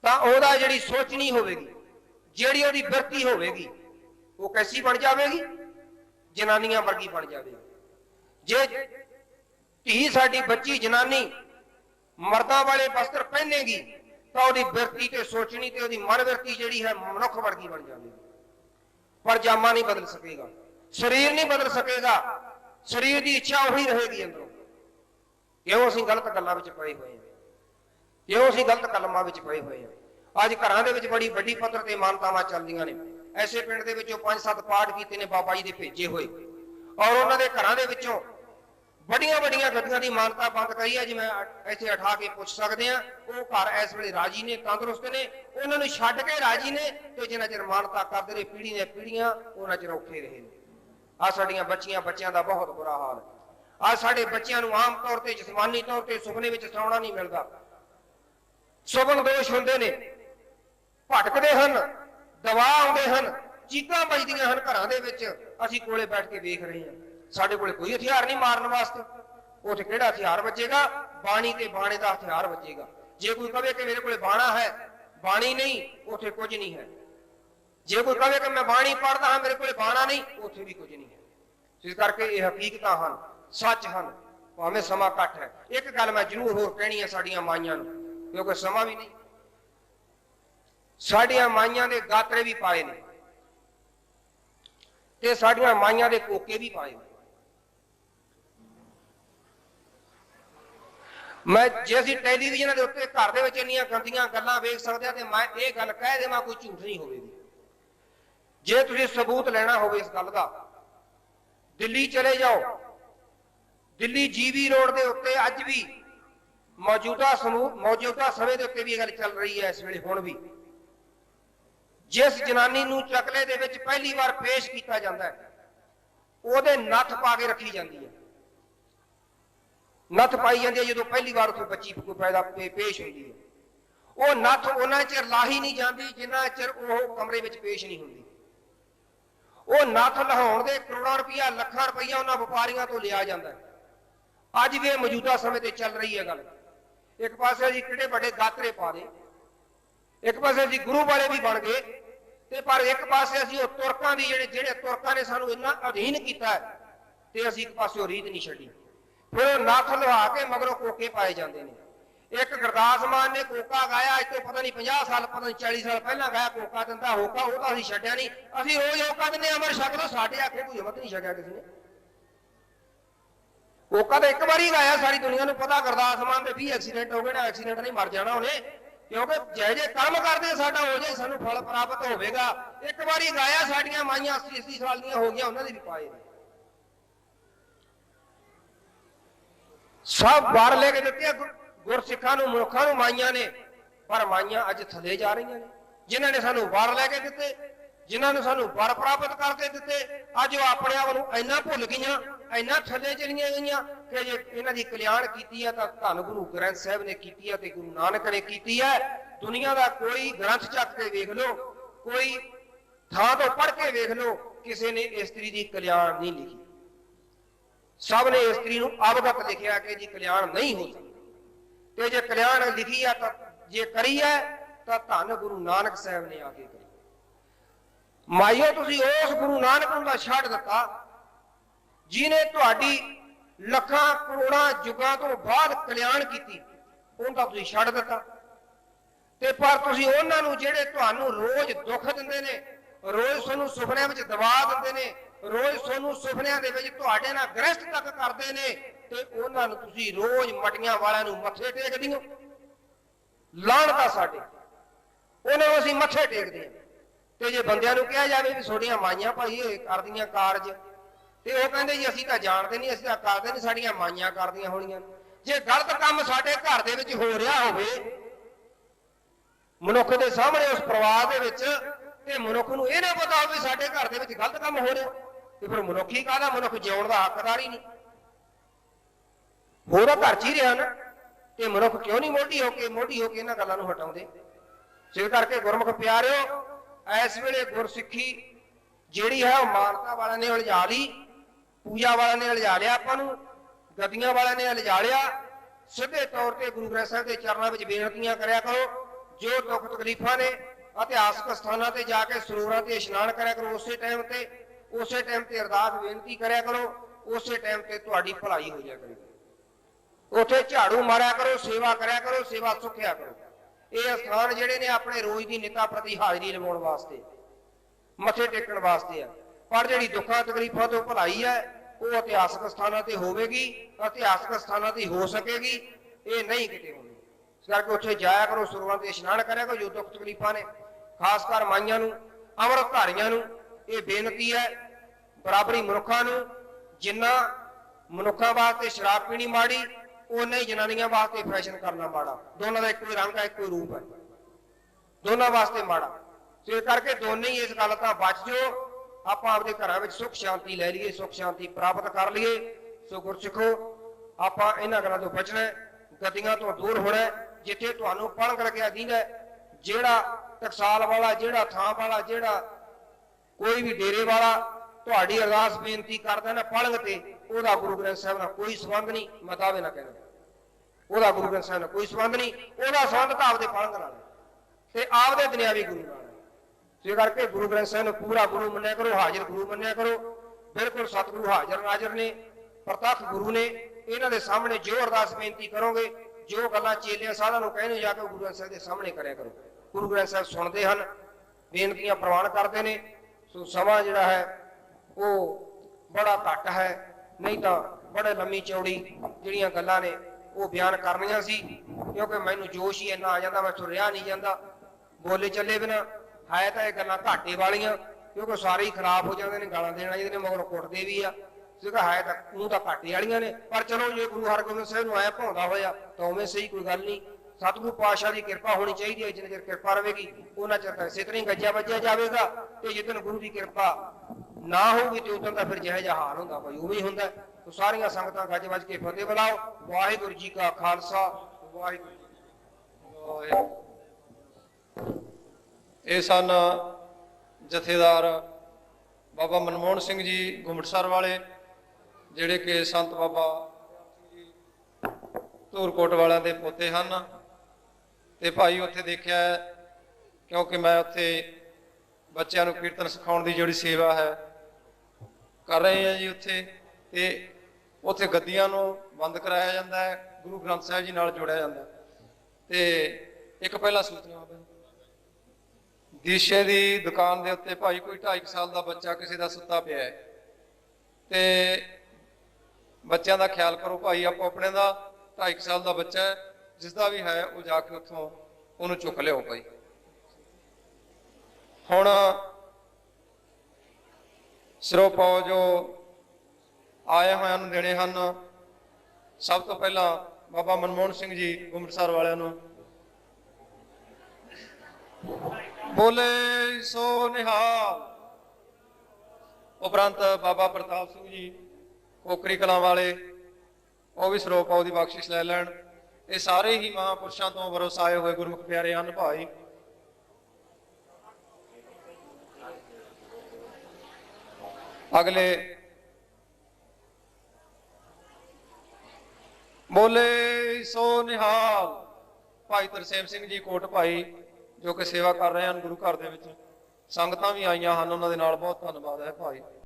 Speaker 1: ਤਾਂ ਉਹਦਾ ਜਿਹੜੀ ਸੋਚਣੀ ਹੋਵੇਗੀ। ਜਿਹੜੀ ਉਹਦੀ ਵਰਤੀ ਹੋਵੇਗੀ, ਉਹ ਕੈਸੀ ਬਣ ਜਾਵੇਗੀ? ਜਨਾਨੀਆਂ ਵਰਗੀ ਬਣ ਜਾਵੇਗੀ। ਜੇ ਧੀ ਸਾਡੀ ਬੱਚੀ ਜਨਾਨੀ ਮਰਦਾਂ ਵਾਲੇ ਵਸਤਰ ਪਹਿਨੇਗੀ, ਤਾਂ ਉਹਦੀ ਵਰਤੀ ਤੇ ਸੋਚਣੀ ਤੇ ਉਹਦੀ ਮਨ ਵਰਤੀ ਜਿਹੜੀ ਹੈ, ਮਨੁੱਖ ਵਰਗੀ ਬਣ ਜਾਵੇਗੀ। ਪਰ ਜਾਮਾ ਨਹੀਂ ਬਦਲ ਸਕੇਗਾ। ਸਰੀਰ ਨਹੀਂ ਬਦਲ ਸਕੇਗਾ। ਸਰੀਰ ਦੀ ਇੱਛਾ ਉਹੀ ਰਹੇਗੀ ਅੰਦਰੋਂ। ਕਿਉਂ ਅਸੀਂ ਗਲਤ ਗੱਲਾਂ ਵਿੱਚ ਪਏ ਹੋਏ ਹਾਂ? ਕਿਉਂ ਅਸੀਂ ਗਲਤ ਕਲਮਾਂ ਵਿੱਚ ਪਏ ਹੋਏ ਹਾਂ? ਅੱਜ ਘਰਾਂ ਦੇ ਵਿੱਚ ਬੜੀ ਵੱਡੀ ਪੱਧਰ ਤੇ ਮਾਨਤਾਵਾਂ ਚੱਲਦੀਆਂ ਨੇ। ਐਸੇ ਪਿੰਡ ਦੇ ਵਿੱਚੋਂ ਪੰਜ ਸੱਤ ਪਾਠ ਕੀਤੇ ਨੇ ਬਾਬਾ ਜੀ ਦੇ ਭੇਜੇ ਹੋਏ। ਔਰ ਉਹਨਾਂ ਦੇ ਘਰਾਂ ਦੇ ਵਿੱਚੋਂ ਵੱਡੀਆਂ ਵੱਡੀਆਂ ਗੱਡੀਆਂ ਦੀ ਮਾਨਤਾ ਬੰਦ ਕਰੀ ਹੈ ਜਿਵੇਂ ਇੱਥੇ ਉਠਾ ਕੇ ਪੁੱਛ ਸਕਦੇ ਆ, ਉਹ ਘਰ ਇਸ ਵੇਲੇ ਰਾਜੀ ਨੇ, ਤੰਦਰੁਸਤ ਨੇ, ਉਹਨਾਂ ਨੂੰ ਛੱਡ ਕੇ ਰਾਜੀ ਨੇ ਤੇ ਜਿੰਨਾ ਚਿਰ ਮਾਨਤਾ ਕਰਦੇ ਰਹੇ ਪੀੜੀ ਨੇ ਪੀੜੀਆਂ ਉਹਨਾਂ ਚਿਰ ਔਖੇ ਰਹੇ ਨੇ। ਆ ਸਾਡੀਆਂ ਬੱਚੀਆਂ, ਬੱਚਿਆਂ ਦਾ ਬਹੁਤ ਬੁਰਾ ਹਾਲ। ਹੈ ਆ ਸਾਡੇ ਬੱਚਿਆਂ ਨੂੰ ਆਮ ਤੌਰ ਤੇ, ਜਿਸਮਾਨੀ ਤੌਰ ਤੇ ਸੁਪਨੇ ਵਿੱਚ ਸੌਣਾ ਨਹੀਂ ਮਿਲਦਾ। ਸੁਭਨ ਦੋਸ਼ ਹੁੰਦੇ ਨੇ। ਭਟਕਦੇ ਹਨ ਦਵਾ ਆਉਂਦੇ ਹਨ, ਚੀਕਾਂ ਵੱਜਦੀਆਂ ਹਨ ਘਰਾਂ ਦੇ ਵਿੱਚ। ਅਸੀਂ ਕੋਲੇ ਬੈਠ ਕੇ ਵੇਖ ਰਹੇ ਹਾਂ। ਸਾਡੇ ਕੋਲੇ ਕੋਈ ਹਥਿਆਰ ਨਹੀਂ ਮਾਰਨ ਵਾਸਤੇ। ਉੱਥੇ ਕਿਹੜਾ ਹਥਿਆਰ ਵੱਜੇਗਾ? ਬਾਣੀ ਤੇ ਬਾਣੇ ਦਾ ਹਥਿਆਰ ਵੱਜੇਗਾ। ਜੇ ਕੋਈ ਕਵੇ ਕਿ ਮੇਰੇ ਕੋਲੇ ਬਾਣਾ ਹੈ, ਬਾਣੀ ਨਹੀਂ, ਉੱਥੇ ਕੁਝ ਨਹੀਂ ਹੈ। ਜੇ ਕੋਈ ਕਵੇ ਕਿ ਮੈਂ ਬਾਣੀ ਪੜ੍ਹਦਾ ਹਾਂ, ਮੇਰੇ ਕੋਲੇ ਬਾਣਾ ਨਹੀਂ, ਉੱਥੇ ਵੀ ਕੁਝ ਨਹੀਂ ਹੈ। ਇਸ ਕਰਕੇ ਇਹ ਹਕੀਕਤਾਂ ਹਨ, ਸੱਚ ਹਨ, ਭਾਵੇਂ ਸਮਾਂ ਘੱਟ ਹੈ। ਇੱਕ ਗੱਲ ਮੈਂ ਜ਼ਰੂਰ ਹੋਰ ਕਹਿਣੀ ਹੈ ਸਾਡੀਆਂ ਮਾਈਆਂ ਨੂੰ, ਕਿਉਂਕਿ ਸਮਾਂ ਵੀ ਨਹੀਂ। ਸਾਡੀਆਂ ਮਾਈਆਂ ਦੇ ਗਾਤਰੇ ਵੀ ਪਾਏ ਨੇ ਤੇ ਸਾਡੀਆਂ ਮਾਈਆਂ ਦੇ ਕੋਕੇ ਵੀ ਪਾਏ ਨੇ। ਮੈਂ ਜੇ ਅਸੀਂ ਟੈਲੀਵਿਜ਼ਨ ਦੇ ਉੱਤੇ ਘਰ ਦੇ ਵਿੱਚ ਇੰਨੀਆਂ ਗੰਦੀਆਂ ਗੱਲਾਂ ਵੇਖ ਸਕਦੇ ਆ ਤੇ ਮੈਂ ਇਹ ਗੱਲ ਕਹਿ ਦੇਵਾਂ ਕੋਈ ਝੂਠ ਨਹੀਂ ਹੋਵੇਗੀ। ਜੇ ਤੁਸੀਂ ਸਬੂਤ ਲੈਣਾ ਹੋਵੇ ਇਸ ਗੱਲ ਦਾ, ਦਿੱਲੀ ਚਲੇ ਜਾਓ। ਦਿੱਲੀ ਜੀਵੀ ਰੋਡ ਦੇ ਉੱਤੇ ਅੱਜ ਵੀ ਮੌਜੂਦਾ ਸਮੂਹ ਮੌਜੂਦਾ ਸਮੇਂ ਦੇ ਉੱਤੇ ਵੀ ਇਹ ਗੱਲ ਚੱਲ ਰਹੀ ਹੈ ਇਸ ਵੇਲੇ ਹੁਣ ਵੀ। ਜਿਸ ਜਨਾਨੀ ਨੂੰ ਚਕਲੇ ਦੇ ਵਿੱਚ ਪਹਿਲੀ ਵਾਰ ਪੇਸ਼ ਕੀਤਾ ਜਾਂਦਾ ਹੈ, ਉਹਦੇ ਨੱਥ ਪਾ ਕੇ ਰੱਖੀ ਜਾਂਦੀ ਹੈ। ਨੱਥ ਪਾਈ ਜਾਂਦੀ ਹੈ ਜਦੋਂ ਪਹਿਲੀ ਵਾਰ ਉੱਥੇ ਬੱਚੀ ਕੋਈ ਪੈਦਾ ਪੇ- ਪੇਸ਼ ਹੁੰਦੀ ਹੈ। ਉਹ ਨੱਥ ਉਹਨਾਂ ਚਿਰ ਲਾਹੀ ਨਹੀਂ ਜਾਂਦੀ, ਜਿੰਨਾ ਚਿਰ ਉਹ ਕਮਰੇ ਵਿੱਚ ਪੇਸ਼ ਨਹੀਂ ਹੁੰਦੀ। ਉਹ ਨੱਥ ਲਹਾਉਣ ਦੇ ਕਰੋੜਾਂ ਰੁਪਈਆ, ਲੱਖਾਂ ਰੁਪਈਆ ਉਹਨਾਂ ਵਪਾਰੀਆਂ ਤੋਂ ਲਿਆ ਜਾਂਦਾ ਹੈ। ਅੱਜ ਵੀ ਇਹ ਮੌਜੂਦਾ ਸਮੇਂ ਤੇ ਚੱਲ ਰਹੀ ਹੈ ਗੱਲ। ਇੱਕ ਪਾਸੇ ਅਸੀਂ ਕਿਹੜੇ ਵੱਡੇ ਗਾਤਰੇ ਪਾ ਦੇ ਇੱਕ ਪਾਸੇ ਅਸੀਂ ਗੁਰੂ ਵਾਲੇ ਵੀ ਬਣ ਗਏ ਤੇ ਪਰ ਇੱਕ ਪਾਸੇ ਅਸੀਂ ਉਹ ਤੁਰਕਾਂ ਦੀ ਜਿਹੜੇ ਜਿਹੜੇ ਤੁਰਕਾਂ ਨੇ ਸਾਨੂੰ ਇੰਨਾ ਅਧੀਨ ਕੀਤਾ ਤੇ ਅਸੀਂ ਇੱਕ ਪਾਸੇ ਉਹ ਰੀਤ ਨਹੀਂ ਛੱਡੀ। ਫਿਰ ਉਹ ਨੱਥ ਲਵਾ ਕੇ ਮਗਰੋਂ ਕੋਕੇ ਪਾਏ ਜਾਂਦੇ ਨੇ। ਇੱਕ ਗੁਰਦਾਸ ਮਾਨ ਨੇ ਕੋਕਾ ਗਾਇਆ ਅੱਜ ਤੋਂ ਪਤਾ ਨਹੀਂ 50 ਸਾਲ, ਪਤਾ ਨਹੀਂ 40 ਸਾਲ ਪਹਿਲਾਂ ਗਾਇਆ, ਕੋਕਾ ਦਿੰਦਾ, ਹੋਕਾ ਉਹ ਤਾਂ ਅਸੀਂ ਛੱਡਿਆ ਨਹੀਂ। ਅਸੀਂ ਰੋਜ਼ ਹੋਕਾ ਦਿੰਦੇ ਅਮਰ ਛਕ ਲਓ ਸਾਡੇ ਆਖੇ ਕੋਈ ਹਿੰਮਤ ਨਹੀਂ ਛੱਡਿਆ ਕਿਸੇ ਨੇ। ਕੋਕਾ ਤਾਂ ਇੱਕ ਵਾਰੀ ਗਾਇਆ, ਸਾਰੀ ਦੁਨੀਆ ਨੂੰ ਪਤਾ, ਗੁਰਦਾਸ ਮਾਨ ਦੇ 20 ਐਕਸੀਡੈਂਟ ਹੋ ਗਏ, ਨਾ ਐਕਸੀਡੈਂਟ ਨਹੀਂ ਮਰ ਜਾਣਾ ਉਹਨੇ। ਕਿਉਂਕਿ ਜਿਹੇ ਜੇ ਕੰਮ ਕਰਦੇ ਸਾਡਾ ਹੋ ਜਾਏ ਸਾਨੂੰ ਫਲ ਪ੍ਰਾਪਤ ਹੋਵੇਗਾ। ਇੱਕ ਵਾਰੀ ਗਾਇਆ, ਸਾਡੀਆਂ ਮਾਈਆਂ 80 80 ਸਾਲ ਦੀਆਂ ਹੋ ਗਈਆਂ, ਉਹਨਾਂ ਦੇ ਵੀ ਪਾਏ ਸਭ ਵਰ ਲੈ ਕੇ ਦਿੱਤੇ ਗੁਰ- ਗੁਰਸਿੱਖਾਂ ਨੂੰ, ਮਨੁੱਖਾਂ ਨੂੰ ਮਾਈਆਂ ਨੇ, ਪਰ ਮਾਈਆਂ ਅੱਜ ਥੱਲੇ ਜਾ ਰਹੀਆਂ ਨੇ, ਜਿਨ੍ਹਾਂ ਨੇ ਸਾਨੂੰ ਵਰ ਲੈ ਕੇ ਦਿੱਤੇ। ਜਿਨ੍ਹਾਂ ਨੇ ਸਾਨੂੰ ਵਰ ਪ੍ਰਾਪਤ ਕਰਕੇ ਦਿੱਤੇ, ਅੱਜ ਉਹ ਆਪਣੇ ਆਪ ਨੂੰ ਇੰਨਾ ਭੁੱਲ ਗਈਆਂ, ਇੰਨਾ ਥੱਲੇ ਚਲੀਆਂ ਗਈਆਂ ਕਿ ਜੇ ਇਹਨਾਂ ਦੀ ਕਲਿਆਣ ਕੀਤੀ ਹੈ ਤਾਂ ਧੰਨ ਗੁਰੂ ਗ੍ਰੰਥ ਸਾਹਿਬ ਨੇ ਕੀਤੀ ਹੈ ਤੇ ਗੁਰੂ ਨਾਨਕ ਨੇ ਕੀਤੀ ਹੈ ਦੁਨੀਆ ਦਾ ਕੋਈ ਗ੍ਰੰਥ ਚੱਕ ਕੇ ਵੇਖ ਲਓ, ਕੋਈ ਥਾਂ ਤੋਂ ਪੜ੍ਹ ਕੇ ਵੇਖ ਲਓ, ਕਿਸੇ ਨੇ ਇਸਤਰੀ ਦੀ ਕਲਿਆਣ ਨਹੀਂ ਲਿਖੀ। ਸਭ ਨੇ ਇਸਤਰੀ ਨੂੰ ਅਵਗਤ ਲਿਖਿਆ ਕਿ ਜੀ ਕਲਿਆਣ ਨਹੀਂ ਹੋ ਸਕਦਾ। ਤੇ ਜੇ ਕਲਿਆਣ ਲਿਖੀ ਆ ਤਾਂ ਜੇ ਕਰੀ ਹੈ ਤਾਂ ਧੰਨ ਗੁਰੂ ਨਾਨਕ ਸਾਹਿਬ ਨੇ ਆ ਕੇ ਕਰੀ ਤੁਸੀਂ ਉਸ ਗੁਰੂ ਨਾਨਕ ਨੂੰ ਦਾ ਛੱਡ ਦਿੱਤਾ ਜਿਨੇ ਤੁਹਾਡੀ ਲੱਖਾਂ ਕਰੋੜਾਂ ਯੁੱਗਾਂ ਤੋਂ ਬਾਅਦ ਕਲਿਆਣ ਕੀਤੀ ਉਹਦਾ ਤੁਸੀਂ ਛੱਡ ਦਿੱਤਾ। ਤੇ ਪਰ ਤੁਸੀਂ ਉਹਨਾਂ ਨੂੰ ਜਿਹੜੇ ਤੁਹਾਨੂੰ ਰੋਜ਼ ਦੁੱਖ ਦਿੰਦੇ ਨੇ, ਰੋਜ਼ ਤੁਹਾਨੂੰ ਸੁਪਨਿਆਂ ਵਿੱਚ ਦਬਾ ਦਿੰਦੇ ਨੇ, ਰੋਜ਼ ਤੁਹਾਨੂੰ ਸੁਪਨਿਆਂ ਦੇ ਵਿੱਚ ਤੁਹਾਡੇ ਨਾਲ ਗ੍ਰਸਤ ਤੱਕ ਕਰਦੇ ਨੇ, ਤੇ ਉਹਨਾਂ ਨੂੰ ਤੁਸੀਂ ਰੋਜ਼ ਮਟੀਆਂ ਵਾਲਿਆਂ ਨੂੰ ਮੱਥੇ ਟੇਕਦੇ ਹੋ। ਲਾਣਤਾ ਸਾਡੇ। ਉਹਨਾਂ ਨੂੰ ਅਸੀਂ ਮੱਥੇ ਟੇਕਦੇ ਹਾਂ। ਤੇ ਜੇ ਬੰਦਿਆਂ ਨੂੰ ਕਿਹਾ ਜਾਵੇ ਵੀ ਤੁਹਾਡੀਆਂ ਮਾਈਆਂ ਭਾਈ, ਇਹ ਕਰਦੀਆਂ ਕਾਰਜ। ਤੇ ਉਹ ਕਹਿੰਦੇ ਜੀ, ਅਸੀਂ ਤਾਂ ਜਾਣਦੇ ਨਹੀਂ, ਅਸੀਂ ਤਾਂ ਕਰਦੇ ਨਹੀਂ, ਸਾਡੀਆਂ ਮਾਈਆਂ ਕਰਦੀਆਂ ਹੋਣੀਆਂ। ਜੇ ਗਲਤ ਕੰਮ ਸਾਡੇ ਘਰ ਦੇ ਵਿੱਚ ਹੋ ਰਿਹਾ ਹੋਵੇ, ਮਨੁੱਖ ਦੇ ਸਾਹਮਣੇ ਉਸ ਪਰਿਵਾਰ ਦੇ ਵਿੱਚ, ਤੇ ਮਨੁੱਖ ਨੂੰ ਇਹ ਨਾ ਪਤਾ ਹੋਵੇ ਸਾਡੇ ਘਰ ਦੇ ਵਿੱਚ ਗਲਤ ਕੰਮ ਹੋ ਰਿਹਾ। ਤੇ ਫਿਰ ਮਨੁੱਖ ਹੀ ਕਾਹਦਾ? ਮਨੁੱਖ ਜਿਉਣ ਦਾ ਹੱਕਦਾਰ ਹੀ ਨਹੀਂ। ਹੋਰ ਘਰ 'ਚ ਹੀ ਰਿਹਾ ਨਾ। ਤੇ ਮਨੁੱਖ ਕਿਉਂ ਨਹੀਂ ਮੋਢੀ ਹੋ ਕੇ, ਮੋਢੀ ਹੋ ਕੇ ਇਹਨਾਂ ਗੱਲਾਂ ਨੂੰ ਹਟਾਉਂਦੇ? ਸਿਰ ਕਰਕੇ ਗੁਰਮੁਖ ਪਿਆਰਿਓ ਇਸ ਵੇਲੇ ਗੁਰਸਿੱਖੀ ਜਿਹੜੀ ਹੈ ਉਹ ਮਾਨਤਾ ਵਾਲਿਆਂ ਨੇ ਉਲਝਾ ਲਈ, ਪੂਜਾ ਵਾਲਿਆਂ ਨੇ ਉਲਝਾ ਲਿਆ ਆਪਾਂ ਨੂੰ, ਗਦੀਆਂ ਵਾਲਿਆਂ ਨੇ ਉਲਝਾ ਲਿਆ। ਸਿੱਧੇ ਤੌਰ ਤੇ ਗੁਰੂ ਗ੍ਰੰਥ ਸਾਹਿਬ ਦੇ ਚਰਨਾਂ ਵਿੱਚ ਬੇਨਤੀਆਂ ਕਰਿਆ ਕਰੋ, ਜੋ ਦੁੱਖ ਤਕਲੀਫਾਂ ਨੇ, ਇਤਿਹਾਸਕ ਸਥਾਨਾਂ ਤੇ ਜਾ ਕੇ ਸਰੋਵਰਾਂ ਤੇ ਇਸ਼ਨਾਨ ਕਰਿਆ ਕਰੋ ਉਸੇ ਟਾਈਮ ਤੇ, ਉਸੇ ਟਾਈਮ ਤੇ ਅਰਦਾਸ ਬੇਨਤੀ ਕਰਿਆ ਕਰੋ, ਉਸੇ ਟਾਈਮ ਤੇ ਤੁਹਾਡੀ ਭਲਾਈ ਹੋ ਜਾਇਆ ਕਰੇਗੀ। ਉੱਥੇ ਝਾੜੂ ਮਾਰਿਆ ਕਰੋ, ਸੇਵਾ ਕਰਿਆ ਕਰੋ, ਸੇਵਾ ਸੁਖਿਆ ਕਰੋ। ਇਹ ਅਸਥਾਨ ਜਿਹੜੇ ਨੇ ਆਪਣੇ ਰੋਜ਼ ਦੀ ਨਿਤਾ ਪ੍ਰਤੀ ਹਾਜ਼ਰੀ ਲਵਾਉਣ ਵਾਸਤੇ, ਮੱਥੇ ਟੇਕਣ ਵਾਸਤੇ ਆ। ਪਰ ਜਿਹੜੀ ਦੁੱਖਾਂ, ਤਕਲੀਫਾਂ ਤੋਂ ਭਲਾਈ ਹੈ ਉਹ ਇਤਿਹਾਸਕ ਸਥਾਨਾਂ ਤੇ ਹੋਵੇਗੀ, ਇਤਿਹਾਸਕ ਸਥਾਨਾਂ ਤੇ ਹੋ ਸਕੇਗੀ, ਇਹ ਨਹੀਂ ਕਿਤੇ ਹੋਣੀ। ਇਸ ਕਰਕੇ ਉੱਥੇ ਜਾਇਆ ਕਰੋ ਸਰੋਵਰਾਂ ਤੇ ਇਸ਼ਨਾਨ ਕਰਿਆ ਕਰੋ, ਜੋ ਦੁੱਖ, ਤਕਲੀਫਾਂ ਨੇ, ਖਾਸ ਕਰ ਮਾਈਆਂ ਨੂੰ, ਅੰਮ੍ਰਿਤ ਧਾਰੀਆਂ ਨੂੰ, ਇਹ ਬੇਨਤੀ ਹੈ, ਬਰਾਬਰੀ ਮਨੁੱਖਾਂ ਨੂੰ, ਜਿੰਨਾ ਮਨੁੱਖਾਂ ਵਾਸਤੇ ਸ਼ਰਾਬ ਪੀਣੀ ਮਾੜੀ ਉਨਾ ਜਨਾਨੀਆਂ ਵਾਸਤੇ ਫੈਸ਼ਨ ਕਰਨਾ ਮਾੜਾ। ਦੋਨਾਂ ਦਾ ਇੱਕੋ ਰੰਗ ਹੈ ਇੱਕੋ ਰੂਪ ਹੈ। ਦੋਨਾਂ ਵਾਸਤੇ ਮਾੜਾ। ਸੋ ਕਰਕੇ ਦੋਨੇ ਹੀ ਇਸ ਗੱਲ ਤੋਂ ਬਚ ਜਾਓ। ਆਪਾਂ ਆਪਦੇ ਘਰਾਂ ਵਿੱਚ ਸੁੱਖ ਸ਼ਾਂਤੀ ਲੈ ਲਈਏ ਸੁੱਖ ਸ਼ਾਂਤੀ ਪ੍ਰਾਪਤ ਕਰ ਲਈਏ। ਸੋ ਗੁਰਸਿੱਖੋ ਆਪਾਂ ਇਹਨਾਂ ਗੱਲਾਂ ਤੋਂ ਬਚਣਾ ਹੈ, ਗਤੀਆਂ ਤੋਂ ਦੂਰ ਹੋਣਾ ਜਿੱਥੇ ਤੁਹਾਨੂੰ ਪਲੰਗ ਲੱਗਿਆ ਦੀਂਦਾ ਹੈ, ਜਿਹੜਾ ਟਕਸਾਲ ਵਾਲਾ ਜਿਹੜਾ ਥਾਂ ਵਾਲਾ ਜਿਹੜਾ ਕੋਈ ਵੀ ਡੇਰੇ ਵਾਲਾ ਤੁਹਾਡੀ ਅਰਦਾਸ ਬੇਨਤੀ ਕਰਦਾ ਨਾ ਪਲੰਗ ਤੇ ਉਹਦਾ ਗੁਰੂ ਗ੍ਰੰਥ ਸਾਹਿਬ ਨਾਲ ਕੋਈ ਸੰਬੰਧ ਨਹੀਂ ਮੈਂ ਦਾਅਵੇ ਨਾਲ ਕਹਿੰਦਾ ਉਹਦਾ ਗੁਰੂ ਗ੍ਰੰਥ ਸਾਹਿਬ ਨਾਲ ਕੋਈ ਸੰਬੰਧ ਨਹੀਂ, ਉਹਦਾ ਸੰਬੰਧ ਤਾਂ ਆਪਦੇ ਪਲੰਗ ਨਾਲ ਤੇ ਆਪਦੇ ਦੁਨਿਆਵੀ ਗੁਰੂ ਨਾਲ। ਹੈ ਸੋ ਕਰਕੇ ਗੁਰੂ ਗ੍ਰੰਥ ਸਾਹਿਬ ਨੂੰ ਪੂਰਾ ਗੁਰੂ ਮੰਨਿਆ ਕਰੋ, ਹਾਜ਼ਰ ਗੁਰੂ ਮੰਨਿਆ ਕਰੋ, ਬਿਲਕੁਲ ਸਤਿਗੁਰੂ ਹਾਜ਼ਰ ਨਾਜ਼ਰ ਨੇ, ਪ੍ਰਤੱਖ ਗੁਰੂ ਨੇ, ਇਹਨਾਂ ਦੇ ਸਾਹਮਣੇ ਜੋ ਅਰਦਾਸ ਬੇਨਤੀ ਕਰੋਗੇ, ਜੋ ਗੱਲਾਂ ਚੇਲਿਆਂ ਸਾਧਾਂ ਨੂੰ ਕਹਿੰਦੇ ਜਾ ਕੇ ਗੁਰੂ ਗ੍ਰੰਥ ਸਾਹਿਬ ਦੇ ਸਾਹਮਣੇ ਕਰਿਆ ਕਰੋ। ਗੁਰੂ ਗ੍ਰੰਥ ਸਾਹਿਬ ਸੁਣਦੇ ਹਨ, ਬੇਨਤੀਆਂ ਪ੍ਰਵਾਨ ਕਰਦੇ ਨੇ, ਸੋ ਸਮਾਂ ਜਿਹੜਾ ਹੈ, ਉਹ ਬੜਾ ਘੱਟ ਹੈ। ਨਹੀਂ ਤਾਂ ਬੜੇ ਲੰਮੀ ਚੌੜੀ ਜਿਹੜੀਆਂ ਗੱਲਾਂ ਨੇ, ਉਹ ਬਿਆਨ ਕਰਨੀਆਂ ਸੀ, ਕਿਉਂਕਿ ਮੈਨੂੰ ਜੋਸ਼ ਹੀ ਇੰਨਾ ਆ ਜਾਂਦਾ, ਮੈਂ ਤੁਰਿਆ ਨਹੀਂ ਜਾਂਦਾ। ਬੋਲੇ ਚੱਲੇ ਬਿਨਾ, ਹੈ ਤਾਂ ਇਹ ਗੱਲਾਂ ਘਾਟੇ ਵਾਲੀਆਂ, ਕਿਉਂਕਿ ਸਾਰੇ ਹੀ ਖਰਾਬ ਹੋ ਜਾਂਦੇ ਨੇ, ਗਾਲਾਂ ਦੇਣ ਵਾਲੇ ਨੇ, ਮਗਰੋਂ ਕੁੱਟਦੇ ਵੀ ਆ। ਸੀਗਾ ਹੈ ਤਾਂ ਉਹ ਤਾਂ ਘਾਟੇ ਵਾਲੀਆਂ ਨੇ, ਪਰ ਚਲੋ ਜੇ ਗੁਰੂ ਹਰਗੋਬਿੰਦ ਸਾਹਿਬ ਨੂੰ ਆਇਆ ਭਾਉਂਦਾ ਹੋਇਆ, ਤਾਂ ਉਵੇਂ ਸਹੀ ਕੋਈ ਗੱਲ ਨਹੀਂ। ਸਤਿਗੁਰੂ ਪਾਤਸ਼ਾਹ ਦੀ ਕਿਰਪਾ ਹੋਣੀ ਚਾਹੀਦੀ ਹੈ, ਜਿੰਨੇ ਚਿਰ ਕਿਰਪਾ ਰਹੇਗੀ, ਉਹਨਾਂ ਚਿਰ ਤਾਂ ਇਸੇ ਤਰ੍ਹਾਂ ਹੀ ਗੱਜਿਆ ਵੱਜਿਆ ਜਾਵੇਗਾ, ਤੇ ਜਿੱਦਨ ਗੁਰੂ ਦੀ ਕਿਰਪਾ ਨਾ ਹੋਊਗੀ ਤੇ ਉਦੋਂ ਦਾ ਫਿਰ ਜਿਹੋ ਜਿਹਾ ਹਾਲ ਹੁੰਦਾ, ਭਾਈ ਉਵੇਂ ਹੀ ਹੁੰਦਾ। ਤੋ ਸਾਰੀਆਂ ਸੰਗਤਾਂ ਗੱਜ ਵੱਜ ਕੇ ਫਤਿਹ ਬੁਲਾਓ। ਵਾਹਿਗੁਰੂ ਜੀ ਕਾ ਖਾਲਸਾ, ਵਾਹਿਗੁਰੂ ਜੀ ਕੀ
Speaker 2: ਇਹ ਸਨ ਜਥੇਦਾਰ ਬਾਬਾ ਮਨਮੋਹਨ ਸਿੰਘ ਜੀ ਗੁਮਟਸਰ ਵਾਲੇ, ਜਿਹੜੇ ਕਿ ਸੰਤ ਬਾਬਾ ਧੂਰਕੋਟ ਵਾਲਿਆਂ ਦੇ ਪੋਤੇ ਹਨ। ਤੇ ਭਾਈ ਉੱਥੇ ਦੇਖਿਆ ਕਿਉਂਕਿ ਮੈਂ ਉੱਥੇ ਬੱਚਿਆਂ ਨੂੰ ਕੀਰਤਨ ਸਿਖਾਉਣ ਦੀ ਜਿਹੜੀ ਸੇਵਾ ਹੈ ਕਰ ਰਹੇ ਹਾਂ ਜੀ ਉੱਥੇ। ਤੇ ਉੱਥੇ ਗੱਦੀਆਂ ਨੂੰ ਬੰਦ ਕਰਾਇਆ ਜਾਂਦਾ ਹੈ, ਗੁਰੂ ਗ੍ਰੰਥ ਸਾਹਿਬ ਜੀ ਨਾਲ ਜੋੜਿਆ ਜਾਂਦਾ ਤੇ ਇੱਕ ਪਹਿਲਾ ਸੂਚਨਾ ਦੀਸ਼ੇ ਦੀ ਦੁਕਾਨ ਦੇ ਉੱਤੇ ਭਾਈ ਕੋਈ 2.5 ਸਾਲ ਦਾ ਬੱਚਾ ਕਿਸੇ ਦਾ ਸੁੱਤਾ ਪਿਆ ਹੈ। ਤੇ ਬੱਚਿਆਂ ਦਾ ਖਿਆਲ ਕਰੋ ਭਾਈ, ਆਪੋ ਆਪਣੇ ਦਾ 2.5 ਸਾਲ ਦਾ ਬੱਚਾ ਹੈ, ਜਿਸ ਦਾ ਵੀ ਹੈ, ਉਹ ਜਾ ਕੇ ਉੱਥੋਂ ਉਹਨੂੰ ਚੁੱਕ ਲਿਓ ਭਾਈ। ਹੁਣ ਸਿਰੋਪੋ ਜੋ ਆਏ ਹੋਇਆਂ ਨੂੰ ਦੇਣੇ ਹਨ। ਸਭ ਤੋਂ ਪਹਿਲਾਂ ਬਾਬਾ ਮਨਮੋਹਨ ਸਿੰਘ ਜੀ ਗੁੰਮਟਸਰ ਵਾਲਿਆਂ ਨੂੰ। ਬੋਲੇ ਸੋ ਨਿਹਾਲ। ਉਪਰੰਤ ਬਾਬਾ ਪ੍ਰਤਾਪ ਸਿੰਘ ਜੀ ਕੋਕਰੀ ਕਲਾਂ ਵਾਲੇ, ਉਹ ਵੀ ਸਰੋਪਾ ਦੀ ਬਖਸ਼ਿਸ਼ ਲੈ ਲੈਣ। ਇਹ ਸਾਰੇ ਹੀ ਮਹਾਂਪੁਰਸ਼ਾਂ ਤੋਂ ਵਰਸਾਏ ਹੋਏ ਗੁਰਮੁਖ ਪਿਆਰੇ ਹਨ ਭਾਈ। ਅਗਲੇ ਬੋਲੇ ਸੋ ਨਿਹਾਲ। ਭਾਈ ਤਰਸੇਮ ਸਿੰਘ ਜੀ ਕੋਟ ਭਾਈ, ਜੋ ਕਿ ਸੇਵਾ ਕਰ ਰਹੇ ਹਨ ਗੁਰੂ ਘਰ ਦੇ ਵਿੱਚ। ਸੰਗਤਾਂ ਵੀ ਆਈਆਂ ਹਨ, ਉਹਨਾਂ ਦੇ ਨਾਲ ਬਹੁਤ ਧੰਨਵਾਦ ਹੈ ਭਾਈ।